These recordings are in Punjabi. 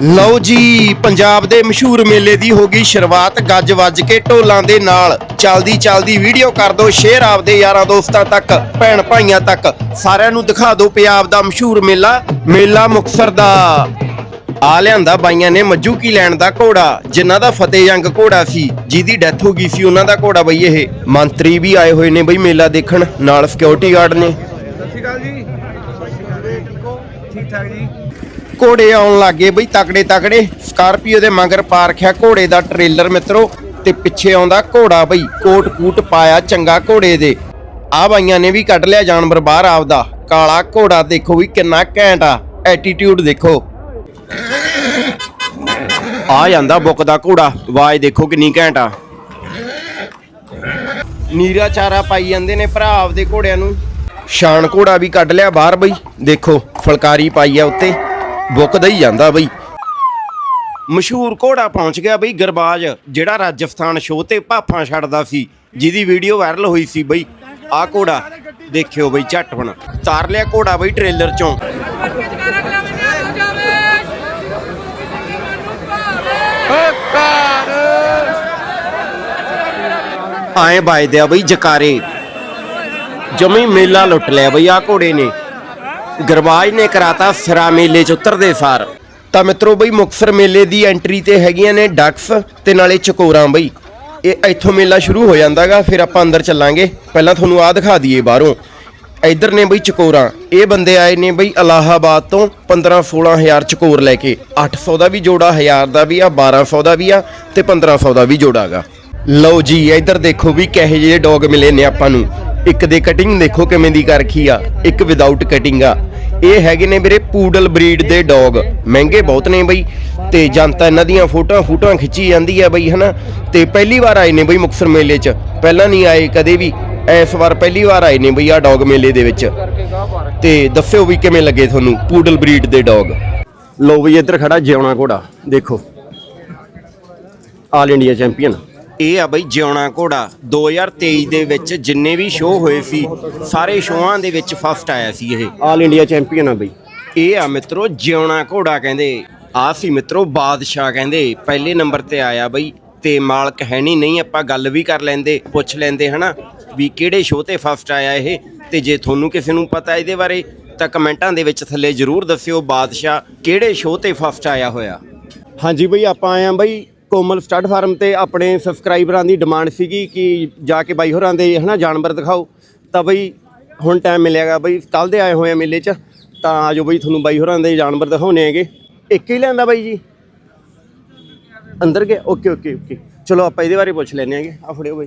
ਲਓ ਜੀ, ਪੰਜਾਬ ਦੇ ਮਸ਼ਹੂਰ ਮੇਲੇ ਦੀ ਹੋ ਗਈ ਸ਼ੁਰੂਆਤ। ਗੱਜ ਵੱਜ ਕੇ ਢੋਲਾਂ ਦੇ ਨਾਲ। ਚਲਦੀ ਚਲਦੀ ਵੀਡੀਓ ਕਰ ਦਿਓ, ਸ਼ੇਅਰ ਆਪਦੇ ਯਾਰਾਂ ਦੋਸਤਾਂ ਤੱਕ, ਭੈਣ ਭਾਈਆਂ ਤੱਕ। ਸਾਰਿਆਂ ਨੂੰ ਦਿਖਾ ਦਿਓ ਪੰਜਾਬ ਦਾ ਮਸ਼ਹੂਰ ਮੇਲਾ ਮੇਲਾ ਮੁਕਤਸਰ ਦਾ। ਆ ਲਿਆਂਦਾ ਬਾਈਆਂ ਨੇ ਮੱਜੂ ਕੀ ਲੈਣ ਦਾ ਘੋੜਾ, ਜਿਨ੍ਹਾਂ ਦਾ ਫਤਿਹ ਜੰਗ ਘੋੜਾ ਸੀ, ਜਿਹਦੀ ਡੈਥ ਹੋ ਗਈ ਸੀ ਉਹਨਾਂ ਦਾ ਘੋੜਾ ਬਈ ਇਹ। ਮੰਤਰੀ ਵੀ ਆਏ ਹੋਏ ਨੇ ਬਈ ਮੇਲਾ ਦੇਖਣ, ਨਾਲ ਸਿਕਿਉਰਿਟੀ ਗਾਰਡ ਨੇ। ਸਤਿ ਸ਼੍ਰੀ ਅਕਾਲ ਜੀ। ਠੀਕ ਠਾਕ ਜੀ? ਘੋੜੇ ਆਉਣ ਲੱਗੇ ਬਈ, ਤਕੜੇ ਤਕੜੇ। ਸਕਾਰਪੀਓ ਦੇ ਮਗਰ ਪਾਰਖਿਆ ਘੋੜੇ ਦਾ ਟ੍ਰੇਲਰ ਮਿੱਤਰੋ, ਤੇ ਪਿੱਛੇ ਆਉਂਦਾ ਘੋੜਾ ਬਈ, ਕੋਟ ਕੂਟ ਪਾਇਆ ਚੰਗਾ ਘੋੜੇ ਦੇ। ਆ ਬਾਈਆਂ ਨੇ ਵੀ ਕੱਢ ਲਿਆ ਜਾਨਵਰ ਬਾਹਰ ਆਪਦਾ। ਕਾਲਾ ਘੋੜਾ ਦੇਖੋ ਵੀ ਕਿੰਨਾ ਘੈਂਟ ਆ। ਐਟੀਟਿਊਡ ਦੇਖੋ। ਆ ਜਾਂਦਾ ਬੁੱਕ ਦਾ ਘੋੜਾ। ਆਵਾਜ਼ ਦੇਖੋ ਕਿੰਨੀ ਘੈਂਟ ਆ। ਨੀਰਾ ਚਾਰਾ ਪਾਈ ਜਾਂਦੇ ਨੇ ਭਰਾ ਆਪਦੇ ਘੋੜਿਆਂ ਨੂੰ। ਸ਼ਾਨ ਘੋੜਾ ਵੀ ਕੱਢ ਲਿਆ ਬਾਹਰ ਬਈ। ਦੇਖੋ, ਫਲਕਾਰੀ ਪਾਈ ਆ ਉੱਤੇ। ਬੁੱਕ ਦਈ ਜਾਂਦਾ ਬਈ। ਮਸ਼ਹੂਰ ਘੋੜਾ ਪਹੁੰਚ ਗਿਆ ਬਈ ਗਰਬਾਜ, ਜਿਹੜਾ ਰਾਜਸਥਾਨ ਸ਼ੋਅ ਤੇ ਭਾਫਾਂ ਛੱਡਦਾ ਸੀ, ਜਿਹਦੀ ਵੀਡੀਓ ਵਾਇਰਲ ਹੋਈ ਸੀ ਬਈ। ਆਹ ਘੋੜਾ ਦੇਖਿਓ ਬਈ ਝੱਟ ਹੁਣ। ਤਾਰ ਲਿਆ ਘੋੜਾ ਬਈ ਟ੍ਰੇਲਰ ਚੋਂ। ਆਏ ਵੱਜਦੇ ਆ ਬਈ ਜਕਾਰੇ। ਜਮੀ ਮੇਲਾ ਲੁੱਟ ਲਿਆ ਬਈ ਆ ਘੋੜੇ ਨੇ। ਗਰਬਾਜ ਨੇ ਕਰਾਤਾ ਸਿਰਾ ਮੇਲੇ ਚ ਉਤਰਦੇ ਸਾਰ। ਤਾਂ ਮਿੱਤਰੋ ਬਈ ਮੁਕਸਰ ਮੇਲੇ ਦੀ ਐਂਟਰੀ ਤੇ ਹੈਗੀਆਂ ਨੇ ਡਕਸ ਤੇ ਨਾਲੇ ਚਕੋਰਾਂ ਬਈ। ਇਹ ਇੱਥੋਂ ਮੇਲਾ ਸ਼ੁਰੂ ਹੋ ਜਾਂਦਾਗਾ, ਫਿਰ ਆਪਾਂ ਅੰਦਰ ਚੱਲਾਂਗੇ। ਪਹਿਲਾਂ ਤੁਹਾਨੂੰ ਆ ਦਿਖਾ ਦਈਏ ਬਾਹਰੋਂ। ਇੱਧਰ ਨੇ ਬਈ ਚਕੋਰਾਂ। ਇਹ ਬੰਦੇ ਆਏ ਨੇ ਬਈ ਅਲਾਹਾਬਾਦ ਤੋਂ 15 16000 ਚਕੋਰ ਲੈ ਕੇ। 800 ਦਾ ਵੀ ਜੋੜਾ 1000 ਦਾ ਵੀ ਆ 1200 ਦਾ ਵੀ ਆ ਤੇ 1500 ਦਾ ਵੀ ਜੋੜਾਗਾ। ਲਓ ਜੀ, ਇੱਧਰ ਦੇਖੋ ਵੀ ਕਿਹੋ ਜਿਹੇ ਡੌਗ ਮਿਲੇ ਨੇ ਆਪਾਂ ਨੂੰ। ਇੱਕ ਦੇ ਕਟਿੰਗ ਦੇਖੋ ਕਿਵੇਂ ਦੀ ਕਰ ਰੱਖੀ ਆ, ਇੱਕ ਵਿਦਆਊਟ ਕਟਿੰਗ ਆ। ਇਹ ਹੈਗੇ ਨੇ ਵੀਰੇ ਪੂਡਲ ਬਰੀਡ ਦੇ ਡੌਗ, ਮਹਿੰਗੇ ਬਹੁਤ ਨੇ ਬਈ। ਤੇ ਜਨਤਾ ਇਹਨਾਂ ਦੀਆਂ ਫੋਟੋਆਂ ਫੋਟੋਆਂ ਖਿੱਚੀ ਜਾਂਦੀ ਆ ਬਈ, ਹਨਾ। ਤੇ ਪਹਿਲੀ ਵਾਰ ਆਏ ਨੇ ਬਈ ਮੁਕਸਰ ਮੇਲੇ 'ਚ। ਪਹਿਲਾਂ ਨਹੀਂ ਆਏ ਕਦੇ ਵੀ। ਇਸ ਵਾਰ ਪਹਿਲੀ ਵਾਰ ਆਏ ਨੇ ਬਈ ਆ ਡੌਗ ਮੇਲੇ ਦੇ ਵਿੱਚ। ਤੇ ਦੱਸਿਓ ਵੀ ਕਿਵੇਂ ਲੱਗੇ ਤੁਹਾਨੂੰ ਪੂਡਲ ਬਰੀਡ ਦੇ ਡੌਗ? ਲੋ ਬਈ ਇੱਧਰ ਖੜਾ ਜਿਉਣਾ ਘੋੜਾ, ਦੇਖੋ। ਆਲ ਇੰਡੀਆ ਚੈਂਪੀਅਨ ਇਹ ਆ ਬਈ ਜਿਉਣਾ ਘੋੜਾ। 2023 ਦੇ ਵਿੱਚ ਜਿੰਨੇ ਵੀ ਸ਼ੋਅ ਹੋਏ ਸੀ ਸਾਰੇ ਸ਼ੋਆਂ ਦੇ ਵਿੱਚ ਫਸਟ ਆਇਆ ਸੀ ਇਹ। ਆਲ ਇੰਡੀਆ ਚੈਂਪੀਅਨ ਆ ਬਈ। ਇਹ ਆ ਮਿੱਤਰੋ ਜਿਉਣਾ ਘੋੜਾ ਕਹਿੰਦੇ। ਆ ਸੀ ਮਿੱਤਰੋ ਬਾਦਸ਼ਾਹ ਕਹਿੰਦੇ। ਪਹਿਲੇ ਨੰਬਰ ਤੇ ਆਇਆ ਬਈ। ਤੇ ਮਾਲਕ ਹੈ ਨਹੀਂ ਨਹੀਂ ਆਪਾਂ ਗੱਲ ਵੀ ਕਰ ਲੈਂਦੇ ਪੁੱਛ ਲੈਂਦੇ ਹਨਾ? ਵੀ ਕਿਹੜੇ ਸ਼ੋਅ ਤੇ ਫਸਟ ਆਇਆ ਇਹ? ਤੇ ਜੇ ਤੁਹਾਨੂੰ ਕਿਸੇ ਨੂੰ ਪਤਾ ਇਹਦੇ ਬਾਰੇ ਤਾਂ ਕਮੈਂਟਾਂ ਦੇ ਵਿੱਚ ਥੱਲੇ ਜਰੂਰ ਦੱਸਿਓ ਬਾਦਸ਼ਾਹ ਕਿਹੜੇ ਸ਼ੋਅ ਤੇ ਫਸਟ ਆਇਆ ਹੋਇਆ। ਹਾਂਜੀ ਬਈ ਆਪਾਂ ਆਏ ਆਂ ਬਈ ਕੋਮਲ ਸਟੱਡ ਫਾਰਮ ਤੇ ਆਪਣੇ ਸਬਸਕ੍ਰਾਈਬਰਾਂ ਦੀ ਡਿਮਾਂਡ ਸੀਗੀ ਕਿ ਜਾ ਕੇ ਬਾਈ ਹੋਰਾਂ ਦੇ ਹਨਾ ਜਾਨਵਰ ਦਿਖਾਓ। ਤਾਂ ਬਈ ਹੁਣ ਟਾਈਮ ਮਿਲਿਆਗਾ ਬਈ ਕੱਲ ਦੇ ਆਏ ਹੋਏ ਆ ਮੇਲੇ 'ਚ ਤਾਂ ਆਜੋ ਬਈ ਤੁਹਾਨੂੰ ਬਾਈ ਹੋਰਾਂ ਦੇ ਜਾਨਵਰ ਦਿਖਾਉਣੇ ਹੈਗੇ। ਇੱਕ ਹੀ ਲੈਂਦਾ ਬਾਈ ਜੀ? ਅੰਦਰ ਗਿਆ? ਓਕੇ ਓਕੇ ਓਕੇ ਚਲੋ ਆਪਾਂ ਇਹਦੇ ਬਾਰੇ ਪੁੱਛ ਲੈਣੇ ਹੈਗੇ। ਆ ਫੜਿਓ ਬਈ।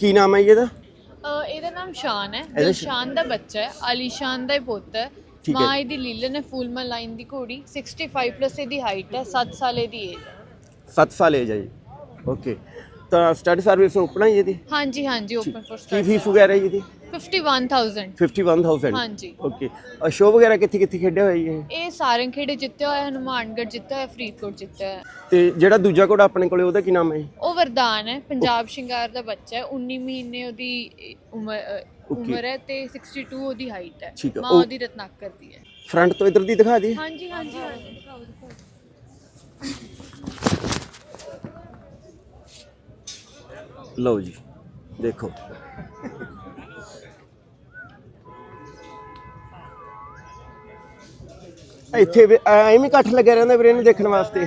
ਕੀ ਨਾਮ ਹੈ ਇਹਦਾ? ਅਹ ਇਹਦਾ ਨਾਮ ਸ਼ਾਨ ਹੈ। ਇਹਦਾ ਦਿਲਸ਼ਾਨ ਦਾ ਬੱਚਾ ਹੈ ਆਲੀਸ਼ਾਨ ਦਾ ਹੀ ਪੁੱਤ ਹੈ। ਠੀਕ ਹੈ। ਮਾਂ ਇਹਦੀ ਲੀਲਨ ਹੈ ਫੂਲਮਨ ਲਾਈਨ ਦੀ ਘੋੜੀ। 65 ਪਲੱਸ ਇਹਦੀ ਹਾਈਟ ਹੈ 7 ਸਾਲ ਇਹਦੀ ਏਜ ਹੈ। 7 ਸਾਲ ਏਜ ਹੈ ਜੀ। ਓਕੇ ਤਾਂ ਸਟੱਡੀ ਸਰਵਿਸ ਓਪਨ ਹੈ ਜੀ ਇਹਦੀ? ਹਾਂਜੀ ਹਾਂਜੀ ਓਪਨ ਫॉर ਕੀ ਫੀਸ ਵਗੈਰਾ ਹੈ ਜੀ ਇਹਦੀ? 51000 51000 ਹਾਂਜੀ। ਓਕੇ ਸ਼ੋ ਵਗੈਰਾ ਕਿੱਥੇ ਕਿੱਥੇ ਖੇਡਿਆ ਹੋਇਆ ਜੀ ਇਹ? ਇਹ ਸਾਰੰਗਖੇੜੇ ਜਿੱਤਿਆ ਹੋਇਆ ਹਨੂਮਾਨਗੜ੍ਹ ਜਿੱਤਿਆ ਹੋਇਆ ਫਰੀਦਕੋਟ ਜਿੱਤਿਆ ਹੋਇਆ। ਤੇ ਜਿਹੜਾ ਦੂਜਾ ਘੋੜਾ ਆਪਣੇ ਕੋਲੇ ਉਹਦਾ ਕੀ ਨਾਮ ਹੈ ਜੀ? ਉਹ ਵਰਦਾਨ ਹੈ ਪੰਜਾਬ ਸ਼ਿੰਗਾਰ ਦਾ ਬੱਚਾ ਹੈ। 19 ਮਹੀਨੇ ਉਹਦੀ ਉਮਰ ਉਮਰ ਹੈ ਤੇ 62 ਉਹਦੀ ਹਾਈਟ ਹੈ। ਠੀਕ ਹੈ, ਮਾਂ ਉਹ- ਉਹਦੀ ਰਤਨਾਕਰ ਦੀ ਹੈ। ਫਰੰਟ ਤੋਂ ਇਧਰ ਦੀ ਦਿਖਾ ਦੀ। ਹਾਂਜੀ ਹਾਂਜੀ ਹਾਂਜੀ। ਲਓ ਜੀ ਦੇਖੋ। ਇੱਥੇ ਵੀ ਐਵੇਂ ਹੀ ਇਕੱਠ ਲੱਗਿਆ ਰਹਿੰਦਾ ਵੀਰੇ ਇਹਨੂੰ ਦੇਖਣ ਵਾਸਤੇ।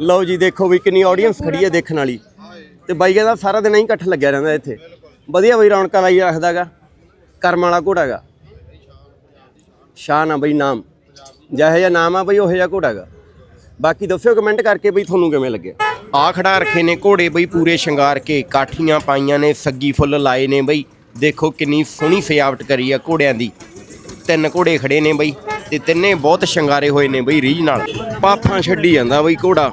ਲਓ ਜੀ ਦੇਖੋ ਵੀ ਕਿੰਨੀ ਆਡੀਅנס ਖੜੀ ਹੈ ਦੇਖਣ ਵਾਲੀ। ਤੇ ਬਾਈ ਕਹਿੰਦਾ ਸਾਰਾ ਦਿਨ ਐਂ ਇਕੱਠ ਲੱਗਿਆ ਰਹਿੰਦਾ ਇੱਥੇ। ਵਧੀਆ ਬਈ ਰੌਣਕਾਂ ਲਾਈ ਰੱਖਦਾਗਾ। ਕਰਮ ਵਾਲਾ ਘੋੜਾ ਘੋੜਾਗਾ ਸ਼ਾਨ ਆ ਬਈ ਨਾਮ। ਜਿਹੋ ਜਿਹਾ ਨਾਮ ਆ ਬਈ, ਉਹੋ ਜਿਹਾ ਘੋੜਾ ਘੋੜਾਗਾ ਬਾਕੀ ਦੱਸਿਓ ਕਮੈਂਟ ਕਰਕੇ ਬਈ ਤੁਹਾਨੂੰ ਕਿਵੇਂ ਲੱਗਿਆ? ਆ ਖੜਾ ਰੱਖੇ ਨੇ ਘੋੜੇ ਬਈ, ਪੂਰੇ ਸ਼ਿੰਗਾਰ ਕੇ। ਕਾਠੀਆਂ ਪਾਈਆਂ ਨੇ, ਸੱਗੀ ਫੁੱਲ ਲਾਏ ਨੇ ਬਈ। ਦੇਖੋ ਕਿੰਨੀ ਸੋਹਣੀ ਸਜਾਵਟ ਕਰੀ ਆ ਘੋੜਿਆਂ ਦੀ। ਤਿੰਨ ਘੋੜੇ ਖੜੇ ਨੇ ਬਈ ਤੇ ਤਿੰਨੇ ਬਹੁਤ ਸ਼ਿੰਗਾਰੇ ਹੋਏ ਨੇ ਬਈ ਰੀਝ ਨਾਲ। ਪਾਫਾਂ ਛੱਡੀ ਜਾਂਦਾ ਬਈ ਘੋੜਾ।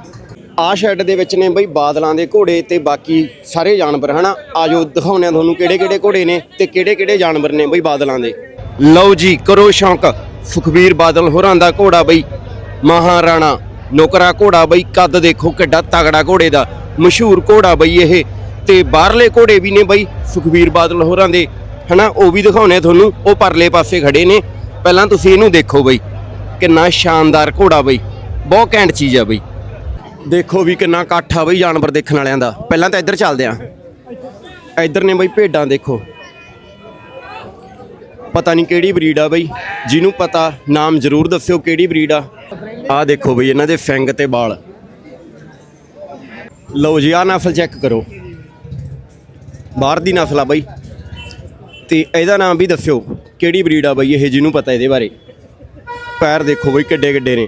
ਆ ਸ਼ੈੱਡ ਦੇ ਵਿੱਚ ਨੇ ਬਈ ਬਾਦਲਾਂ ਦੇ ਘੋੜੇ ਤੇ ਬਾਕੀ ਸਾਰੇ ਜਾਨਵਰ, ਹਨਾ? ਆਜੋ ਦਿਖਾਉਂਦੇ ਆ ਤੁਹਾਨੂੰ ਕਿਹੜੇ ਕਿਹੜੇ ਘੋੜੇ ਨੇ ਤੇ ਕਿਹੜੇ ਕਿਹੜੇ ਜਾਨਵਰ ਨੇ ਬਈ ਬਾਦਲਾਂ ਦੇ। ਲਓ ਜੀ, ਕਰੋ ਸ਼ੌਂਕ। ਸੁਖਬੀਰ ਬਾਦਲ ਹੋਰਾਂ ਦਾ ਘੋੜਾ ਬਈ, ਮਹਾਰਾਣਾ ਨੌਕਰਾ ਘੋੜਾ ਬਈ, ਕੱਦ ਦੇਖੋ ਕਿੱਡਾ ਤਗੜਾ ਘੋੜੇ ਦਾ, ਮਸ਼ਹੂਰ ਘੋੜਾ ਬਈ ਇਹ। ਤੇ ਬਾਹਰਲੇ ਘੋੜੇ ਵੀ ਨੇ ਬਈ, ਸੁਖਬੀਰ ਬਾਦਲ ਹੋਰਾਂ ਦੇ, ਹਨਾ? ਉਹ ਵੀ ਦਿਖਾਉਣੇ ਆ ਤੁਹਾਨੂੰ, ਉਹ ਪਰਲੇ ਪਾਸੇ ਖੜੇ ਨੇ। ਪਹਿਲਾਂ ਤੁਸੀਂ ਇਹਨੂੰ ਦੇਖੋ ਬਈ, ਕਿੰਨਾ ਸ਼ਾਨਦਾਰ ਘੋੜਾ ਬਈ, ਬਹੁਤ ਘੈਂਟ ਚੀਜ਼ ਆ ਬਈ। ਦੇਖੋ ਵੀ ਕਿੰਨਾ ਇਕੱਠ ਆ ਬਈ ਜਾਨਵਰ ਦੇਖਣ ਵਾਲਿਆਂ ਦਾ। ਪਹਿਲਾਂ ਤਾਂ ਇੱਧਰ ਚੱਲਦੇ ਆ। ਇੱਧਰ ਨੇ ਬਈ ਭੇਡਾਂ ਦੇਖੋ। ਪਤਾ ਨਹੀਂ ਕਿਹੜੀ ਬਰੀਡ ਆ ਬਈ। ਜਿਹਨੂੰ ਪਤਾ, ਨਾਮ ਜ਼ਰੂਰ ਦੱਸਿਓ ਕਿਹੜੀ ਬਰੀਡ ਆ। ਆ ਦੇਖੋ ਬਈ ਇਹਨਾਂ ਦੇ ਫੈਂਗ ਤੇ ਬਾਲ ਲਓ ਜੀ ਆ ਨਸਲ ਚੈੱਕ ਕਰੋ। ਬਾਹਰ ਦੀ ਨਸਲ ਆ ਬਈ। ਤੇ ਇਹਦਾ ਨਾਮ ਵੀ ਦੱਸਿਓ ਕਿਹੜੀ ਬਰੀਡ ਆ ਬਈ ਇਹ ਜਿਹਨੂੰ ਪਤਾ ਇਹਦੇ ਬਾਰੇ। ਪੈਰ ਦੇਖੋ ਬਈ ਕਿੱਡੇ ਕਿੱਡੇ ਨੇ।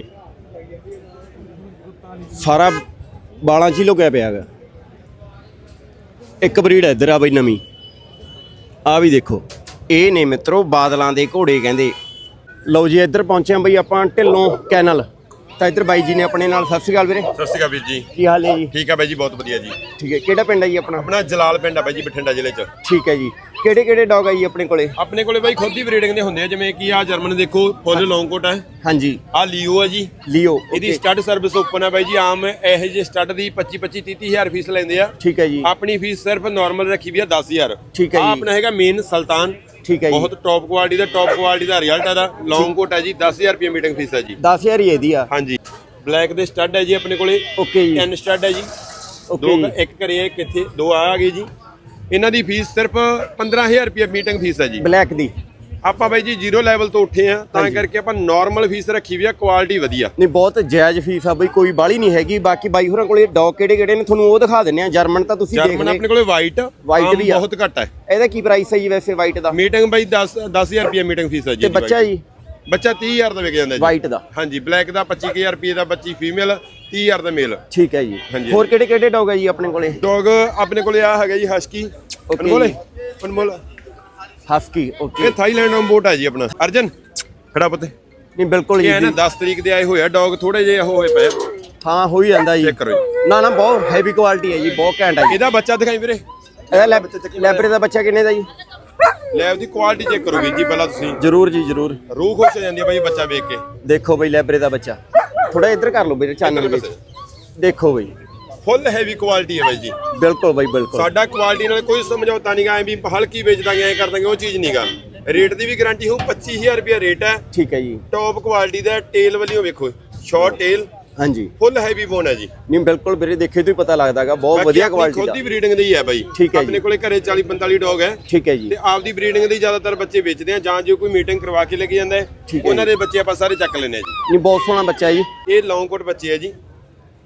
ਸਾਰਾ ਬਾਲਾਂ 'ਚ ਹੀ ਲੁਕਿਆ ਪਿਆ ਹੈਗਾ। ਇੱਕ ਬਰੀਡ ਇੱਧਰ ਆ ਬਈ ਨਵੀਂ। ਆ ਵੀ ਦੇਖੋ। ਇਹ ਨੇ ਮਿੱਤਰੋ ਬਾਦਲਾਂ ਦੇ ਘੋੜੇ ਕਹਿੰਦੇ। ਲਓ ਜੀ ਇੱਧਰ ਪਹੁੰਚੇ ਹਾਂ ਬਈ ਆਪਾਂ ਢਿੱਲੋਂ ਕੈਨਲ। ਤਾਂ ਇੱਧਰ ਬਾਈ ਜੀ ਨੇ ਆਪਣੇ ਨਾਲ। ਸਤਿ ਸ਼੍ਰੀ ਅਕਾਲ ਵੀਰੇ। ਸਤਿ ਸ਼੍ਰੀ ਅਕਾਲ ਵੀਰ ਜੀ। ਕੀ ਹਾਲ ਹੈ ਜੀ? ਠੀਕ ਆ ਬਾਈ ਜੀ ਬਹੁਤ ਵਧੀਆ ਜੀ। ਠੀਕ ਹੈ। ਕਿਹੜਾ ਪਿੰਡ ਹੈ ਜੀ ਆਪਣਾ? ਆਪਣਾ ਜਲਾਲ ਪਿੰਡ ਆ ਬਾਈ ਜੀ ਬਠਿੰਡਾ ਜ਼ਿਲ੍ਹੇ 'ਚ। ਠੀਕ ਹੈ ਜੀ। ਕਿਹੜੇ ਕਿਹੜੇ ਡੌਗ ਆ ਜੀ ਆਪਣੇ ਕੋਲੇ? ਆਪਣੇ ਕੋਲੇ ਬਾਈ ਖੁਦ ਹੀ ਬਰੀਡਿੰਗ ਦੇ ਹੁੰਦੇ ਆ ਜਿਵੇਂ ਕਿ ਆ ਜਰਮਨ ਦੇਖੋ ਫੁੱਲ ਲੌਂਗ ਕੋਟ ਹੈ ਹਾਂਜੀ। ਆ ਲੀਓ ਆ ਜੀ। ਲਿਓ ਇਹਦੀ ਸਟੱਡ ਸਰਵਿਸ ਓਪਨ ਆ ਬਾਈ ਜੀ ਆਮ ਇਹੋ ਜਿਹੇ ਸਟੱਡ ਦੀ 25 25 30 ਹਜ਼ਾਰ ਫੀਸ ਲੈਂਦੇ ਆ। ਠੀਕ ਹੈ ਜੀ। ਆਪਣੀ ਫੀਸ ਸਿਰਫ ਨਾਰਮਲ ਰੱਖੀ ਵੀ ਆ 10000 ਠੀਕ ਹੈ ਆ ਜੀ। ਆਪਣਾ ਹੈਗਾ ਮੇਨ ਸੁਲਤਾਨ। ਠੀਕ ਹੈ ਜੀ। ਬਹੁਤ ਟੌਪ ਕੁਆਲਿਟੀ ਦਾ ਟੌਪ ਕੁਆਲਿਟੀ ਦਾ ਰਿਜ਼ਲਟ ਆ। ਦਾ ਲੌਂਗ ਕੋਟ ਹੈ ਜੀ 10000 ਰੁਪਏ ਮੀਟਿੰਗ ਫੀਸ ਹੈ ਜੀ 10000 ਹੀ ਇਹਦੀ ਆ। ਹਾਂਜੀ। ਬਲੈਕ ਦੇ ਸਟੱਡ ਹੈ ਜੀ ਆਪਣੇ ਕੋਲੇ। ਓਕੇ ਜੀ। ਤਿੰਨ ਸਟੱਡ ਹੈ ਜੀ। ਓਕੇ ਇੱਕ ਘਰੇ ਕਿੱਥੇ ਦੋ ਆ ਗਏ ਜੀ। ਇਹਨਾਂ ਦੀ ਫੀਸ ਸਿਰਫ 15000 ਰੁਪਏ ਮੀਟਿੰਗ ਫੀਸ ਹੈ ਜੀ। ਬਲੈਕ ਦੀ। ਆਪਾਂ ਬਾਈ ਜੀ ਜ਼ੀਰੋ ਲੈਵਲ ਤੋਂ ਉੱਠੇ ਆ ਤਾਂ। ਕਰਕੇ ਆਪਾਂ ਨਾਰਮਲ ਫੀਸ ਰੱਖੀ ਵੀ ਆ ਕੁਆਲਿਟੀ ਵਧੀਆ। ਨਹੀਂ ਬਹੁਤ ਜਾਇਜ਼ ਫੀਸ ਆ ਬਈ ਕੋਈ ਬਾਲੀ ਨਹੀਂ ਹੈਗੀ। ਬਾਕੀ ਬਾਈ ਹੋਰਾਂ ਕੋਲੇ ਡੌਗ ਕਿਹੜੇ ਕਿਹੜੇ ਨੇ ਤੁਹਾਨੂੰ ਉਹ ਦਿਖਾ ਦਿੰਨੇ ਆ ਜਰਮਨ ਤਾਂ ਤੁਸੀਂ ਦੇਖ ਜਰਮਨ ਲਏ ਆਪਣੇ ਕੋਲੇ ਵਾਈਟ White ਵੀ ਆ। ਬਹੁਤ ਘੱਟ ਹੈ। ਇਹਦਾ ਕੀ ਪ੍ਰਾਈਸ ਹੈ ਜੀ ਵੈਸੇ ਵਾਈਟ ਦਾ? ਮੀਟਿੰਗ ਬਾਈ 10 10000 ਰੁਪਏ ਮੀਟਿੰਗ ਫੀਸ ਹੈ ਜੀ ਤੇ ਬੱਚਾ। ਜੀ? ਬੱਚਾ 30000 ਦਾ ਵਿਕ ਜਾਂਦਾ ਜੀ। ਵਾਈਟ ਦਾ। ਹਾਂਜੀ ਬਲੈਕ ਦਾ 25000 ਰੁਪਏ ਦਾ ਬੱਚੀ ਫੀਮੇਲ 30000 ਦਾ ਮੇਲ। ਠੀਕ ਹੈ ਜੀ। ਹੋਰ ਕਿਹੜੇ ਕਿਹੜੇ ਡੌਗ ਹੈ ਜੀ ਆਪਣੇ ਕੋਲੇ? ਡੌਗ ਆਪਣੇ ਕੋਲੇ ਆ ਹੈਗਾ ਜੀ ਹਸਕੀ ਅਨਮੋਲੇ ਅਨਮੋਲ। ਹਸਕੀ ਓਕੇ ਇਹ ਥਾਈਲੈਂਡ ਅੰਬੋਟ ਹੈ ਜੀ ਆਪਣਾ। ਅਰਜਨ ਖੜਾ ਪੁੱਤੇ। ਨਹੀਂ ਬਿਲਕੁਲ ਇਹ ਨਾ ਜੀ 10 ਤਰੀਕ ਦੇ ਆਏ ਹੋਏ ਆ ਡੌਗ ਥੋੜੇ ਜਿਹੇ ਹੋਏ ਪਏ। ਹਾਂ ਹੋ ਹੀ ਜਾਂਦਾ ਜੀ। ਚੈੱਕ ਕਰੋ ਨਾ ਨਾ ਬਹੁਤ ਹੈਵੀ ਕੁਆਲਿਟੀ ਹੈ ਜੀ ਬਹੁਤ ਘੈਂਟ ਹੈ ਜੀ। ਇਹਦਾ ਬੱਚਾ ਦਿਖਾਈ ਵੀਰੇ। ਇਹਦਾ ਲੈਬ ਲੈਬਰੇ ਦਾ ਬੱਚਾ ਕਿੰਨੇ ਦਾ ਜੀ? ਲੈਬ ਦੀ ਕੁਆਲਿਟੀ ਚੈੱਕ ਕਰੋ ਵੀਰ ਜੀ ਪਹਿਲਾਂ ਤੁਸੀਂ। ਜਰੂਰ ਜੀ ਜਰੂਰ। ਰੂਹ ਖੁਸ਼ ਹੋ ਜਾਂਦੀ ਹੈ ਬਾਈ ਬੱਚਾ ਵੇਖ ਕੇ। ਦੇਖੋ ਬਈ ਲੈਬਰੇ ਦਾ ਬੱਚਾ। ਥੋੜਾ ਇੱਧਰ ਕਰ ਲਓ ਵੀਰੇ ਚੈਨਲ ਵਿੱਚ। ਦੇਖੋ ਬਈ। ਫੁੱਲ ਹੈਵੀ ਕੁਆਲਿਟੀ ਹੈ ਬਾਈ ਜੀ। ਬਿਲਕੁਲ ਬਈ ਬਿਲਕੁਲ। ਸਾਡਾ ਕੁਆਲਿਟੀ ਨਾਲ ਕੋਈ ਸਮਝੌਤਾ ਨਹੀਂਗਾ ਐ ਵੀ ਹਲਕੀ ਵੇਚ ਦਾਂਗੇ ਐ ਕਰ ਦਾਂਗੇ ਉਹ ਚੀਜ਼ ਨਹੀਂਗਾ ਰੇਟ ਦੀ ਵੀ ਗਾਰੰਟੀ ਹੋ 25000 ਰੁਪਏ ਰੇਟ ਹੈ। ਠੀਕ ਹੈ ਜੀ। ਟੌਪ ਕੁਆਲਿਟੀ ਦਾ ਟੇਲ ਵਾਲੀਓ ਵੇਖੋ ਸ਼ਾਰਟ ਟੇਲ ਹਾਂਜੀ। ਫੁੱਲ ਹੈਵੀ ਬੋਨ ਹੈ ਜੀ। ਨਹੀਂ ਬਿਲਕੁਲ ਵੀਰੇ ਦੇਖੇ ਤੋਂ ਹੀ ਪਤਾ ਲੱਗਦਾਗਾ ਬਹੁਤ ਵਧੀਆ ਕੁਆਲਿਟੀ ਖੁਦ ਦਾ। ਬਰੀਡਿੰਗ ਦੀ ਹੈ ਬਾਈ। ਠੀਕ ਹੈ ਜੀ। ਆਪਣੇ ਕੋਲੇ ਘਰੇ 40 45 ਡੌਗ ਹੈ। ਠੀਕ ਹੈ ਜੀ। ਤੇ ਆਪਦੀ ਬਰੀਡਿੰਗ ਦੀ ਜ਼ਿਆਦਾਤਰ ਬੱਚੇ ਵੇਚਦੇ ਆ ਜਾਂ ਜੇ ਕੋਈ ਮੀਟਿੰਗ ਕਰਵਾ ਕੇ ਲੈ ਕੇ ਜਾਂਦਾ ਹੈ ਉਹਨਾਂ ਦੇ ਬੱਚੇ ਆਪਾਂ ਸਾਰੇ ਚੱਕ ਲੈਨੇ ਆ ਜੀ। ਨਹੀਂ ਬਹੁਤ ਸੋਹਣਾ ਬੱਚਾ ਹੈ ਜੀ। ਇਹ ਲੌਂਗ ਕੋਟ ਬੱਚੇ ਹੈ ਜੀ।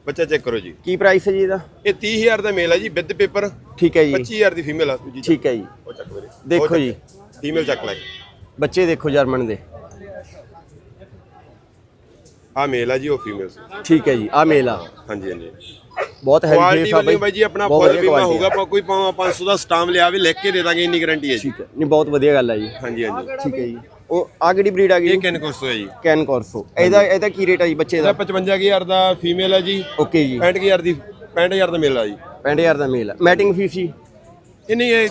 ਬੱਚਾ ਚੈੱਕ ਕਰੋ ਜੀ। ਕੀ ਪ੍ਰਾਈਸ ਹੈ ਜੀ ਇਹਦਾ? ਇਹ 30000 ਦਾ ਮੇਲ ਹੈ ਜੀ ਵਿਦ ਪੇਪਰ ਠੀਕ ਹੈ ਜੀ। 25000 ਦੀ ਫੀਮੇਲ ਆ ਦੂਜੀ ਠੀਕ ਹੈ ਜੀ। ਉਹ ਚੱਕ ਵੀਰੇ। ਦੇਖੋ ਜੀ। ਫੀਮੇਲ ਚੱਕ ਲੈ। ਬੱਚੇ ਦੇਖੋ ਜਰਮਨ ਦੇ। ਆ ਮੇਲ ਆ ਜੀ ਉਹ ਫੀਮੇਲ ਠੀਕ ਹੈ ਜੀ ਆ ਮੇਲ ਆ। ਹਾਂਜੀ ਹਾਂਜੀ। ਬਹੁਤ ਹੈਵੀ ਕੁਆਲਿਟੀ ਆ ਵਾਲੀ ਬਾਈ ਜੀ ਆਪਣਾ ਬਹੁਤ ਫੁੱਲ ਵਧੀਆ ਬੀਮਾ quality ਹੋਊਗਾ ਆਪਾਂ ਕੋਈ ਭਾਵੇਂ 500 ਦਾ ਸਟਾਮ ਲਿਆ ਵੀ ਲਿਖ ਕੇ ਦੇ ਦਾਂਗੇ ਇੰਨੀ ਗਾਰੰਟੀ ਹੈ ਜੀ। ਠੀਕ ਹੈ। ਨਹੀਂ ਬਹੁਤ ਵਧੀਆ ਗੱਲ ਹੈ ਜੀ। ਹਾਂਜੀ ਹਾਂਜੀ। ਠੀਕ ਹੈ ਜੀ। ਉਹ ਆ ਕਿਹੜੀ ਬਰੀਡ ਆ ਇਹ ਗਈ ਕਿੰਨ ਕੋਰਸ ਹੈ ਜੀ। Cane Corso. ਇਹਦਾ ਇਹਦਾ ਕੀ ਰੇਟ ਆ ਜੀ ਬੱਚੇ ਇਹਦਾ ਦਾ 55000 ਦਾ ਫੀਮੇਲ ਹੈ ਜੀ। ਓਕੇ ਜੀ। 65000 ਦੀ 65000 ਦਾ ਮੇਲ ਆ ਜੀ। 65000 ਦਾ ਮੇਲ ਆ। ਮੈਟਿੰਗ ਫੀਸ ਜੀ? ਇਹ ਨਹੀਂ ਇਹ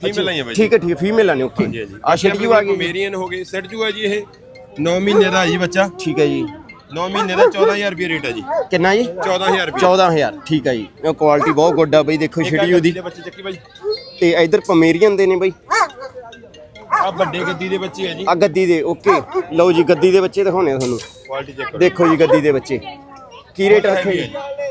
ਫੀਮੇਲ ਹੀ ਹੈ ਬਾਈ ਜੀ। ਠੀਕ ਹੈ ਠੀਕ ਫੀਮੇਲ ਆ ਨੇ ਓਕੇ ਹਾਂਜੀ ਹਾਂਜੀ। ਆ ਸ਼ੈਡਿਊ ਆ ਗਈ? ਮੇਰੀਅਨ ਹੋ ਗਈ ਸੈਟ ਜੂ ਹੈ ਜੀ ਇਹ? 9 ਮਹੀਨੇ ਦਾ ਜੀ ਬੱਚਾ। ਠੀਕ ਹੈ ਜੀ। 9 ਮਹੀਨੇ ਦਾ 14000 ਰੁਪਏ ਰੇਟ ਹੈ ਜੀ। ਕਿੰਨਾ ਜੀ? 14000 ਰੁਪਏ। 14000 ਠੀਕ ਹੈ ਜੀ। ਇਹ ਕੁਆਲਿਟੀ ਬਹੁਤ ਗੁੱਡ ਆ ਬਈ ਦੇਖੋ ਸ਼ੈਡਿਊ ਦੀ ਦੇ ਬੱਚੇ ਚੱਕੀ ਬਾਈ। ਤੇ ਇਧਰ ਪਮੇਰੀਅਨ ਦੇ ਨੇ ਬਈ। ਆ ਵੱਡੇ ਗੱਦੀ ਦੇ ਬੱਚੇ ਹੈ ਜੀ। ਆ ਗੱਦੀ ਦੇ ਓਕੇ ਲਓ ਜੀ ਗੱਦੀ ਦੇ ਬੱਚੇ ਦਿਖਾਉਣੇ ਆ ਤੁਹਾਨੂੰ। ਕੁਆਲਿਟੀ ਚੈੱਕ ਕਰੋ। ਦੇਖੋ ਜੀ ਗੱਦੀ ਦੇ ਬੱਚੇ। ਕੀ ਰੇਟ ਰੱਖੇ ਜੀ?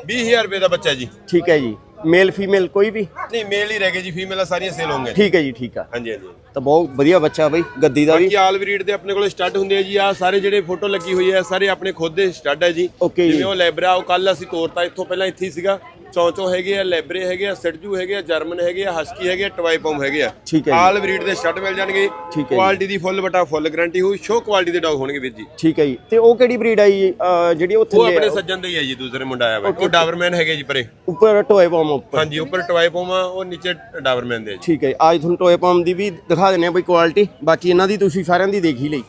20000 ਰੁਪਏ ਦਾ ਬੱਚਾ ਜੀ। ਠੀਕ ਹੈ ਜੀ। ਮੇਲ ਫੀਮੇਲ ਕੋਈ ਵੀ? ਨਹੀਂ ਮੇਲ ਹੀ ਰਹਿ ਗਏ ਜੀ ਫੀਮੇਲ ਸਾਰੀਆਂ ਸੇਲ ਹੋਣਗੀਆਂ ਠੀਕ ਹੈ ਜੀ ਠੀਕ ਆ। ਹਾਂਜੀ ਹਾਂਜੀ। ਤਾਂ ਬਹੁਤ ਵਧੀਆ ਬੱਚਾ ਬਈ ਗੱਦੀ ਦਾ ਵੀ। ਬਾਕੀ ਆਲ ਬਰੀਡ ਦੇ ਆਪਣੇ ਕੋਲ ਸਟੱਡ ਹੁੰਦੇ ਆ ਜੀ ਆ ਸਾਰੇ ਜਿਹੜੇ ਫੋਟੋ ਲੱਗੀ ਹੋਈ ਹੈ ਸਾਰੇ ਆਪਣੇ ਖੁਦ ਦੇ ਸਟੱਡ ਹੈ ਜੀ। ਜੀ। ਜਿਵੇਂ ਉਹ ਲੈਬਰਾ ਉਹ ਕੱਲ ਅਸੀਂ ਤੋਰਤਾ ਇੱਥੋਂ ਪਹਿਲਾਂ ਇੱਥੇ ਹੀ ਸੀਗਾ। ਚੌਂਚੋ ਹੈਗੇ ਆ ਲੈਬਰੇ ਹੈਗੇ ਆ ਸਟਜੂ ਹੈਗੇ ਆ ਜਰਮਨ ਹੈਗੇ ਆ ਹਸਕੀ ਹੈਗੇ ਆ ਟਵਾਈਪੋਮ ਹੈਗੇ ਆ। ਠੀਕ ਹੈ ਜੀ। ਆਲ ਬਰੀਡ ਦੇ ਸਟੱਡ ਮਿਲ ਜਾਣਗੇ ਠੀਕ ਹੈ ਜੀ। ਕੁਆਲਿਟੀ ਦੀ ਫੁੱਲ ਬਟਾ ਫੁੱਲ ਗਾਰੰਟੀ ਹੋਊ ਸ਼ੋ ਕੁਆਲਿਟੀ ਦੇ ਡੌਗ ਹੋਣਗੇ ਵੀਰ ਜੀ। ਠੀਕ ਹੈ ਜੀ। ਤੇ ਉਹ ਕਿਹੜੀ ਬਰੀਡ ਆਈ ਅਹ, ਜਿਹੜੀ ਉਹ ਉਹ ਆਪਣੇ? ਸੱਜਣ ਦੇ ਹੀ ਹੈ ਜੀ ਦੂਸਰੇ ਮੁੰਡਾ ਆਇਆ ਵਾ। ਉਹ ਡਾਵਰਮੈਨ ਹੈਗੇ ਜੀ ਪਰੇ। ਉੱਪਰ ਟੋਏ ਪੌਮ ਉੱਪਰ। ਹਾਂਜੀ ਉੱਪਰ ਟਵਾਈਪੋਮ ਆ ਉਹ ਨੀਚੇ ਡਾਵਰਮੈਨ ਦੇ ਆ ਜੀ। ਠੀਕ ਹੈ ਅੱਜ ਤੁਹਾਨੂੰ ਟੋਏ ਪੌਮ ਦੀ ਵੀ ਦਿਖਾ ਦਿੰਨੇ ਆ ਬਈ ਕੁਆਲਿਟੀ ਬਾਕੀ ਇਹਨਾਂ ਦੀ ਤੁਸੀਂ ਸਾਰਿਆਂ ਦੀ ਦੇਖ ਹੀ ਲਈ।